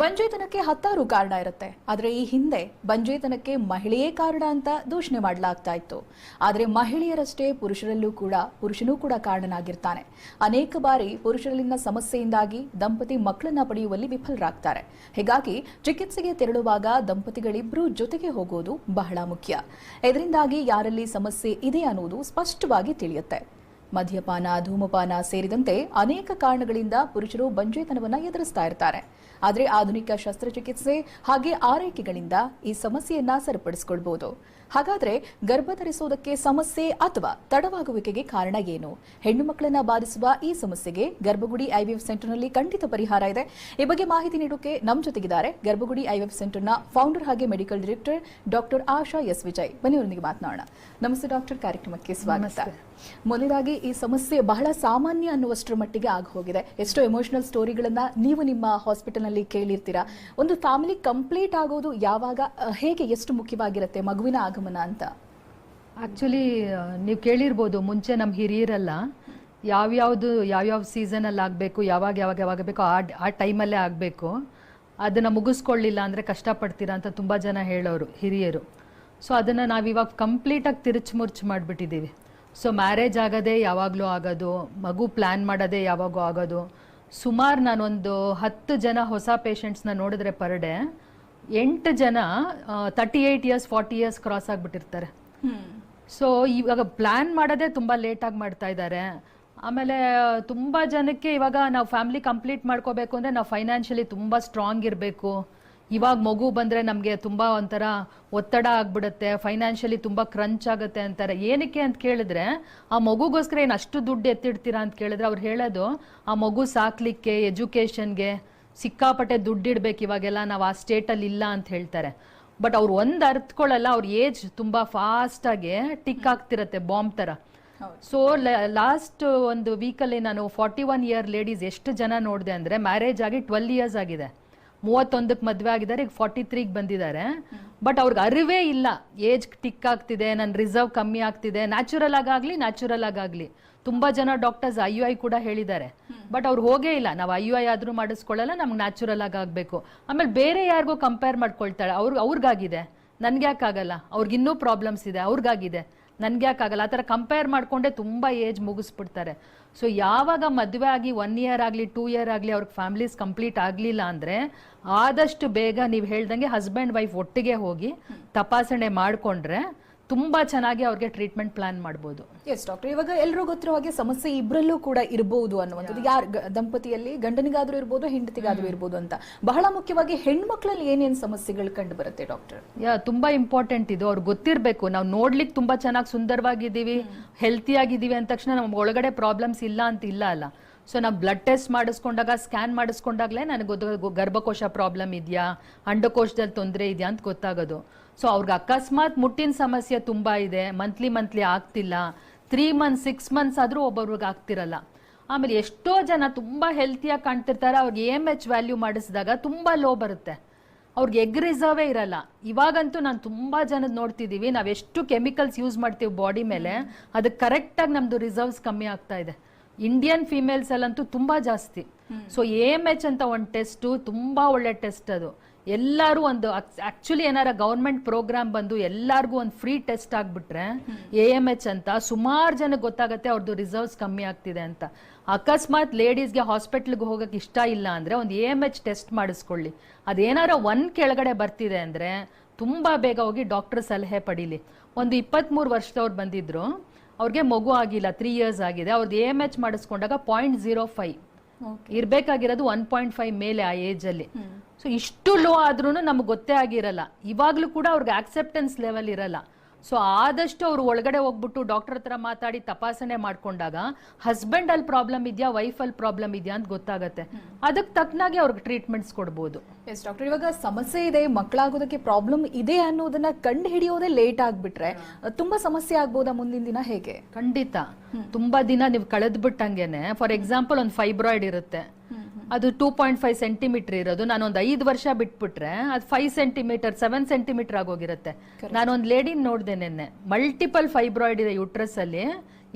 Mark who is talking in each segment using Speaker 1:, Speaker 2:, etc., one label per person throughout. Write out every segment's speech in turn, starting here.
Speaker 1: ಬಂಜೇತನಕ್ಕೆ ಹತ್ತಾರು ಕಾರಣ ಇರುತ್ತೆ. ಆದರೆ ಈ ಹಿಂದೆ ಬಂಜೇತನಕ್ಕೆ ಮಹಿಳೆಯೇ ಕಾರಣ ಅಂತ ದೂಷಣೆ ಮಾಡಲಾಗ್ತಾ ಇತ್ತು ಆದರೆ ಮಹಿಳೆಯರಷ್ಟೇ ಪುರುಷರಲ್ಲೂ ಕೂಡ ಪುರುಷನೂ ಕೂಡ ಕಾರಣನಾಗಿರ್ತಾನೆ. ಅನೇಕ ಬಾರಿ ಪುರುಷರಲ್ಲಿನ ಸಮಸ್ಯೆಯಿಂದಾಗಿ ದಂಪತಿ ಮಕ್ಕಳನ್ನ ಪಡೆಯುವಲ್ಲಿ ವಿಫಲರಾಗ್ತಾರೆ. ಹೀಗಾಗಿ ಚಿಕಿತ್ಸೆಗೆ ತೆರಳುವಾಗ ದಂಪತಿಗಳಿಬ್ಬರೂ ಜೊತೆಗೆ ಹೋಗೋದು ಬಹಳ ಮುಖ್ಯ. ಇದರಿಂದಾಗಿ ಯಾರಲ್ಲಿ ಸಮಸ್ಯೆ ಇದೆ ಅನ್ನೋದು ಸ್ಪಷ್ಟವಾಗಿ ತಿಳಿಯುತ್ತೆ. ಮದ್ಯಪಾನ, ಧೂಮಪಾನ ಸೇರಿದಂತೆ ಅನೇಕ ಕಾರಣಗಳಿಂದ ಪುರುಷರು ಬಂಜೇತನವನ್ನು ಎದುರಿಸ್ತಾ ಇರ್ತಾರೆ. ಆದರೆ ಆಧುನಿಕ ಶಸ್ತ್ರಚಿಕಿತ್ಸೆ ಹಾಗೆ ಆರೈಕೆಗಳಿಂದ ಈ ಸಮಸ್ಯೆಯನ್ನ ಸರಿಪಡಿಸಿಕೊಳ್ಬಹುದು. ಹಾಗಾದ್ರೆ ಗರ್ಭ ಧರಿಸುವುದಕ್ಕೆ ಸಮಸ್ಯೆ ಅಥವಾ ತಡವಾಗುವಿಕೆಗೆ ಕಾರಣ ಏನು? ಹೆಣ್ಣು ಮಕ್ಕಳನ್ನ ಬಾಧಿಸುವ ಈ ಸಮಸ್ಯೆಗೆ ಗರ್ಭಗುಡಿ ಐವಿಎಫ್ ಸೆಂಟರ್ನಲ್ಲಿ ಖಂಡಿತ ಪರಿಹಾರ ಇದೆ. ಈ ಬಗ್ಗೆ ಮಾಹಿತಿ ನೀಡೋಕೆ ನಮ್ಮ ಜೊತೆಗಿದ್ದಾರೆ ಗರ್ಭಗುಡಿ ಐವಿಎಫ್ ಸೆಂಟರ್ನ ಫೌಂಡರ್ ಹಾಗೆ medical director doctor Asha S Vijay. ಬನ್ನಿ ಅವರೊಂದಿಗೆ ಮಾತನಾಡೋಣ. ನಮಸ್ತೆ ಡಾಕ್ಟರ್ ಕಾರ್ಯಕ್ರಮಕ್ಕೆ ಸ್ವಾಗತ. ಮೊದಲಾಗಿ ಈ ಸಮಸ್ಯೆ ಬಹಳ ಸಾಮಾನ್ಯ ಅನ್ನುವಷ್ಟರ ಮಟ್ಟಿಗೆ ಆಗಿ ಹೋಗಿದೆ ಎಷ್ಟೋ ಎಮೋಷನಲ್ ಸ್ಟೋರಿಗಳನ್ನ ನೀವು ನಿಮ್ಮ ಹಾಸ್ಪಿಟಲ್ನಲ್ಲಿ ಕೇಳಿರ್ತೀರಾ? ಒಂದು ಫ್ಯಾಮಿಲಿ ಕಂಪ್ಲೀಟ್ ಆಗೋದು ಯಾವಾಗ ಹೇಗೆ ಎಷ್ಟು ಮುಖ್ಯವಾಗಿರುತ್ತೆ ಮಗುವಿನ ಆಗಮನ ಅಂತ.
Speaker 2: ಆಕ್ಚುಲಿ ನೀವು ಕೇಳಿರ್ಬೋದು, ಮುಂಚೆ ನಮ್ಮ ಹಿರಿಯರೆಲ್ಲ ಯಾವ್ಯಾವುದು, ಯಾವ್ಯಾವ ಸೀಸನಲ್ಲಿ ಆಗಬೇಕು, ಯಾವಾಗ ಯಾವಾಗ ಯಾವಾಗ ಬೇಕೋ ಆ ಆ ಟೈಮಲ್ಲೇ ಆಗಬೇಕು. ಅದನ್ನು ಮುಗಿಸ್ಕೊಳ್ಳಿಲ್ಲ ಅಂದರೆ ಕಷ್ಟಪಡ್ತೀರಾ ಅಂತ ತುಂಬ ಜನ ಹೇಳೋರು, ಹಿರಿಯರು. ಸೊ ಅದನ್ನು ನಾವು ಕಂಪ್ಲೀಟಾಗಿ ತಿರುಚು ಮುರ್ಚು ಮಾಡಿಬಿಟ್ಟಿದ್ದೀವಿ ಸೊ ಮ್ಯಾರೇಜ್ ಆಗೋದೇ ಯಾವಾಗಲೂ ಆಗೋದು, ಮಗು ಪ್ಲ್ಯಾನ್ ಮಾಡೋದೇ ಯಾವಾಗೂ ಆಗೋದು. ಸುಮಾರು ನಾನೊಂದು ಹತ್ತು ಜನ ಹೊಸ ಪೇಷಂಟ್ಸ್ನ ನೋಡಿದ್ರೆ ಪರ್ ಡೇ ಎಂಟು ಜನ thirty eight years forty years cross ಆಗಿಬಿಟ್ಟಿರ್ತಾರೆ. So ಇವಾಗ ಪ್ಲಾನ್ ಮಾಡೋದೇ ತುಂಬ ಲೇಟಾಗಿ ಮಾಡ್ತಾ ಇದ್ದಾರೆ. ಆಮೇಲೆ ತುಂಬ ಜನಕ್ಕೆ ಇವಾಗ ನಾವು ಫ್ಯಾಮಿಲಿ ಕಂಪ್ಲೀಟ್ ಮಾಡ್ಕೋಬೇಕು ಅಂದರೆ ನಾವು ಫೈನಾನ್ಷಿಯಲಿ ತುಂಬ ಸ್ಟ್ರಾಂಗ್ ಇರಬೇಕು. ಇವಾಗ ಮಗು ಬಂದರೆ ನಮಗೆ ತುಂಬ ಒಂಥರ ಒತ್ತಡ ಆಗ್ಬಿಡುತ್ತೆ ಫೈನಾನ್ಷಿಯಲಿ ತುಂಬ ಕ್ರಂಚ್ ಆಗುತ್ತೆ ಅಂತಾರೆ. ಏನಕ್ಕೆ ಅಂತ ಕೇಳಿದ್ರೆ ಆ ಮಗುಗೋಸ್ಕರ ಏನು ಅಷ್ಟು ದುಡ್ಡು ಎತ್ತಿಡ್ತೀರಾ ಅಂತ ಕೇಳಿದ್ರೆ ಅವ್ರು ಹೇಳೋದು ಆ ಮಗು ಸಾಕ್ಲಿಕ್ಕೆ ಎಜುಕೇಷನ್ಗೆ ಸಿಕ್ಕಾಪಟ್ಟೆ ದುಡ್ಡಿಡ್ಬೇಕು ಇವಾಗೆಲ್ಲ ನಾವು ಆ ಸ್ಟೇಟಲ್ಲಿ ಇಲ್ಲ ಅಂತ ಹೇಳ್ತಾರೆ. ಬಟ್ ಅವ್ರು ಒಂದು ಅರ್ಥಕೊಳ್ಳಲ್ಲ ಅವ್ರ ಏಜ್ ತುಂಬಾ ಫಾಸ್ಟಾಗಿ ಆಗಿ ಟಿಕ್ ಆಗ್ತಿರತ್ತೆ ಬಾಂಬ್ ಥರ ಸೊ ಲಾಸ್ಟ್ ಒಂದು ವೀಕಲ್ಲಿ ನಾನು ಫಾರ್ಟಿ ಒನ್ ಇಯರ್ ಲೇಡೀಸ್ ಎಷ್ಟು ಜನ ನೋಡಿದೆ ಅಂದರೆ ಮ್ಯಾರೇಜ್ ಆಗಿ ಟ್ವೆಲ್ ಇಯರ್ಸ್ ಆಗಿದೆ. ಮೂವತ್ತೊಂದಕ್ಕೆ ಮದುವೆ ಆಗಿದ್ದಾರೆ ಈಗ ಫಾರ್ಟಿ ತ್ರೀಗೆ ಬಂದಿದ್ದಾರೆ. ಬಟ್ ಅವ್ರಿಗೆ ಅರಿವೇ ಇಲ್ಲ ಏಜ್ ಟಿಕ್ ಆಗ್ತಿದೆ ನನ್ನ ರಿಸರ್ವ್ ಕಮ್ಮಿ ಆಗ್ತಿದೆ ನ್ಯಾಚುರಲ್ ಆಗಾಗ್ಲಿ ನ್ಯಾಚುರಲ್ ಆಗಾಗ್ಲಿ. ತುಂಬಾ ಜನ ಡಾಕ್ಟರ್ಸ್ ಐ ಯು ಐ ಕೂಡ ಹೇಳಿದ್ದಾರೆ. ಬಟ್ ಅವ್ರು ಹೋಗೇ ಇಲ್ಲ. ನಾವು ಐ ಯು ಐ ಆದ್ರೂ ಮಾಡಿಸ್ಕೊಳ್ಳಲ್ಲ, ನಮ್ಗೆ ನ್ಯಾಚುರಲ್ ಆಗಿ ಆಗ್ಬೇಕು. ಆಮೇಲೆ ಬೇರೆ ಯಾರಿಗೂ ಕಂಪೇರ್ ಮಾಡ್ಕೊಳ್ತಾಳೆ. ಅವ್ರ, ಅವ್ರಿಗಾಗಿದೆ. ನನ್ಗೆ ಅವ್ರಿಗೆ ಇನ್ನೂ ಪ್ರಾಬ್ಲಮ್ಸ್ ಇದೆ. ಅವ್ರಿಗಾಗಿದೆ. ನನ್ಗೆ ಯಾಕಾಗಲ್ಲ ಆ ಥರ ಕಂಪೇರ್ ಮಾಡ್ಕೊಂಡೆ ತುಂಬಾ ಏಜ್ ಮುಗಿಸ್ಬಿಡ್ತಾರೆ. ಸೊ ಯಾವಾಗ ಮದುವೆ ಆಗಿ ಒನ್ ಇಯರ್ ಆಗಲಿ ಟೂ ಇಯರ್ ಆಗಲಿ ಅವ್ರಿಗೆ ಫ್ಯಾಮಿಲೀಸ್ ಕಂಪ್ಲೀಟ್ ಆಗಲಿಲ್ಲ ಅಂದರೆ, ಆದಷ್ಟು ಬೇಗ ನೀವು ಹೇಳ್ದಂಗೆ ಹಸ್ಬೆಂಡ್ ವೈಫ್ ಒಟ್ಟಿಗೆ ಹೋಗಿ ತಪಾಸಣೆ ಮಾಡಿಕೊಂಡ್ರೆ ತುಂಬ ಚೆನ್ನಾಗಿ ಅವ್ರಿಗೆ ಟ್ರೀಟ್ಮೆಂಟ್ ಪ್ಲಾನ್ ಮಾಡ್ಬೋದು.
Speaker 1: ಎಸ್ ಡಾಕ್ಟರ್ ಇವಾಗ ಎಲ್ಲರೂ ಗೊತ್ತಿರೋ ಹಾಗೆ ಸಮಸ್ಯೆ ಇಬ್ಬರಲ್ಲೂ ಕೂಡ ಇರಬಹುದು ಅನ್ನುವಂಥದ್ದು. ಯಾರು ದಂಪತಿಯಲ್ಲಿ ಗಂಡನಿಗಾದ್ರೂ ಇರ್ಬೋದು ಹೆಂಡತಿಗಾದ್ರೂ ಇರ್ಬೋದು ಅಂತ. ಬಹಳ ಮುಖ್ಯವಾಗಿ ಹೆಣ್ಮಕ್ಳಲ್ಲಿ ಏನೇನು ಸಮಸ್ಯೆಗಳು ಕಂಡು ಬರುತ್ತೆ ಡಾಕ್ಟರ್
Speaker 2: ಯಾ ತುಂಬಾ ಇಂಪಾರ್ಟೆಂಟ್ ಇದು. ಅವ್ರಿಗೆ ಗೊತ್ತಿರಬೇಕು. ನಾವು ನೋಡ್ಲಿಕ್ಕೆ ತುಂಬಾ ಚೆನ್ನಾಗಿ ಸುಂದರವಾಗಿದ್ದೀವಿ ಹೆಲ್ತಿ ಆಗಿದ್ದೀವಿ ಅಂದ ತಕ್ಷಣ ನಮ್ಗೆ ಒಳಗಡೆ ಪ್ರಾಬ್ಲಮ್ಸ್ ಇಲ್ಲ ಅಂತ ಇಲ್ಲ ಅಲ್ಲ. ಸೊ ನಾವು ಬ್ಲಡ್ ಟೆಸ್ಟ್ ಮಾಡಿಸ್ಕೊಂಡಾಗ ಸ್ಕ್ಯಾನ್ ಮಾಡಿಸ್ಕೊಂಡಾಗಲೇ ನನಗೆ ಗರ್ಭಕೋಶ ಪ್ರಾಬ್ಲಮ್ ಇದೆಯಾ ಅಂಡಕೋಶದಲ್ಲಿ ತೊಂದರೆ ಇದೆಯಾ ಅಂತ ಗೊತ್ತಾಗೋದು. ಸೊ ಅವ್ರಿಗೆ ಅಕಸ್ಮಾತ್ ಮುಟ್ಟಿನ ಸಮಸ್ಯೆ ತುಂಬ ಇದೆ ಮಂತ್ಲಿ ಮಂತ್ಲಿ ಆಗ್ತಿಲ್ಲ ತ್ರೀ ಮಂತ್ಸ್ ಸಿಕ್ಸ್ ಮಂತ್ಸ್ ಆದರೂ ಒಬ್ಬೊಬ್ರಿಗೆ ಆಗ್ತಿರಲ್ಲ. ಆಮೇಲೆ ಎಷ್ಟೋ ಜನ ತುಂಬ ಹೆಲ್ತಿಯಾಗಿ ಕಾಣ್ತಿರ್ತಾರೆ, ಅವ್ರಿಗೆ ಎಂ ಎಚ್ ವ್ಯಾಲ್ಯೂ ಮಾಡಿಸಿದಾಗ ತುಂಬ ಲೋ ಬರುತ್ತೆ. ಅವ್ರಿಗೆ ಎಗ್ ರಿಸರ್ವೇ ಇರಲ್ಲ. ಇವಾಗಂತೂ ನಾನು ತುಂಬ ಜನದ ನೋಡ್ತಿದ್ದೀವಿ ನಾವು ಎಷ್ಟು ಕೆಮಿಕಲ್ಸ್ ಯೂಸ್ ಮಾಡ್ತೀವಿ ಬಾಡಿ ಮೇಲೆ ಅದಕ್ಕೆ ಕರೆಕ್ಟಾಗಿ ನಮ್ಮದು ರಿಸರ್ವ್ಸ್ ಕಮ್ಮಿ ಆಗ್ತಾ ಇದೆ. ಇಂಡಿಯನ್ ಫಿಮೇಲ್ಸ್ ತುಂಬ ತುಂಬಾ ಜಾಸ್ತಿ. ಸೊ ಎಂ ಎಚ್ ಅಂತ ಒಂದು ಟೆಸ್ಟು ತುಂಬ ಒಳ್ಳೆ ಟೆಸ್ಟ್ ಅದು. ಎಲ್ಲರೂ ಒಂದು ಆಕ್ಚುಲಿ ಏನಾರ ಗೌರ್ಮೆಂಟ್ ಪ್ರೋಗ್ರಾಮ್ ಬಂದು ಎಲ್ಲಾರ್ಗೂ ಒಂದು ಫ್ರೀ ಟೆಸ್ಟ್ ಆಗಿಬಿಟ್ರೆ ಎ ಎಂ ಎಚ್ ಅಂತ ಸುಮಾರು ಜನಕ್ಕೆ ಗೊತ್ತಾಗುತ್ತೆ ಅವ್ರದ್ದು ರಿಸರ್ವ್ಸ್ ಕಮ್ಮಿ ಆಗ್ತಿದೆ ಅಂತ. ಅಕಸ್ಮಾತ್ ಲೇಡೀಸ್ಗೆ ಹಾಸ್ಪಿಟ್ಲ್ಗೆ ಹೋಗೋಕೆ ಇಷ್ಟ ಇಲ್ಲ ಅಂದ್ರೆ ಒಂದು ಎ ಎಂ ಎಚ್ ಟೆಸ್ಟ್ ಮಾಡಿಸ್ಕೊಳ್ಳಿ. ಅದೇನಾರ ಒನ್ ಕೆಳಗಡೆ ಬರ್ತಿದೆ ಅಂದ್ರೆ ತುಂಬಾ ಬೇಗ ಹೋಗಿ ಡಾಕ್ಟರ್ ಸಲಹೆ ಪಡೀಲಿ. ಒಂದು ಇಪ್ಪತ್ತ್ಮೂರು ವರ್ಷದವ್ರು ಬಂದಿದ್ರು ಅವ್ರಿಗೆ ಮಗು ಆಗಿಲ್ಲ ತ್ರೀ ಇಯರ್ಸ್ ಆಗಿದೆ. ಅವ್ರದ್ದು ಎ ಎಂ ಎಚ್ ಮಾಡಿಸ್ಕೊಂಡಾಗ ಪಾಯಿಂಟ್ ಜೀರೋ ಫೈವ್ ಇರಬೇಕಾಗಿರೋದು ಒನ್ ಪಾಯಿಂಟ್ ಫೈವ್ ಮೇಲೆ ಆ ಏಜಲ್ಲಿ ಅಲ್ಲಿ. ಸೊ ಇಷ್ಟು ಲೋ ಆದ್ರೂ ನಮ್ಗೆ ಗೊತ್ತೇ ಆಗಿರಲ್ಲ. ಇವಾಗ್ಲೂ ಕೂಡ ಅವ್ರಿಗೆ ಆಕ್ಸೆಪ್ಟೆನ್ಸ್ ಲೆವೆಲ್ ಇರಲ್ಲ. ಸೊ ಆದಷ್ಟು ಅವ್ರು ಒಳಗಡೆ ಹೋಗ್ಬಿಟ್ಟು ಡಾಕ್ಟರ್ ಹತ್ರ ಮಾತಾಡಿ ತಪಾಸಣೆ ಮಾಡ್ಕೊಂಡಾಗ ಹಸ್ಬೆಂಡ್ ಅಲ್ಲಿ ಪ್ರಾಬ್ಲಮ್ ಇದೆಯಾ ವೈಫ್ ಅಲ್ಲಿ ಪ್ರಾಬ್ಲಮ್ ಇದೆಯಾ ಅಂತ ಗೊತ್ತಾಗತ್ತೆ. ಅದಕ್ಕೆ ತಕ್ಕನಾಗಿ ಅವ್ರಿಗೆ ಟ್ರೀಟ್ಮೆಂಟ್ಸ್ ಕೊಡ್ಬೋದು.
Speaker 1: ಎಸ್ ಡಾಕ್ಟರ್ ಇವಾಗ ಸಮಸ್ಯೆ ಇದೆ ಮಕ್ಕಳಾಗೋದಕ್ಕೆ ಪ್ರಾಬ್ಲಮ್ ಇದೆ ಅನ್ನೋದನ್ನ ಕಂಡು ಹಿಡಿಯೋದೇ ಲೇಟ್ ಆಗ್ಬಿಟ್ರೆ ತುಂಬಾ ಸಮಸ್ಯೆ ಆಗ್ಬೋದಾ ಮುಂದಿನ ದಿನ ಹೇಗೆ?
Speaker 2: ಖಂಡಿತ. ತುಂಬಾ ದಿನ ನೀವು ಕಳೆದ್ಬಿಟ್ಟಂಗೆನೆ ಫಾರ್ ಎಕ್ಸಾಂಪಲ್ ಒಂದು ಫೈಬ್ರಾಯ್ಡ್ ಇರುತ್ತೆ. ಅದು ಟೂ ಪಾಯಿಂಟ್ ಫೈವ್ ಸೆಂಟಿಮೀಟರ್ ಇರೋದು. ನಾನು ಒಂದು ಐದು ವರ್ಷ ಬಿಟ್ಬಿಟ್ರೆ ಅದು ಫೈವ್ ಸೆಂಟಿಮೀಟರ್ ಸೆವೆನ್ ಸೆಂಟಿಮೀಟರ್ ಆಗೋಗಿರುತ್ತೆ. ನಾನೊಂದು ಲೇಡಿನ ನೋಡ್ದೆ ನಿನ್ನೆ. ಮಲ್ಟಿಪಲ್ ಫೈಬ್ರಾಯ್ಡ್ ಇದೆ ಯುಟ್ರಸ್ ಅಲ್ಲಿ.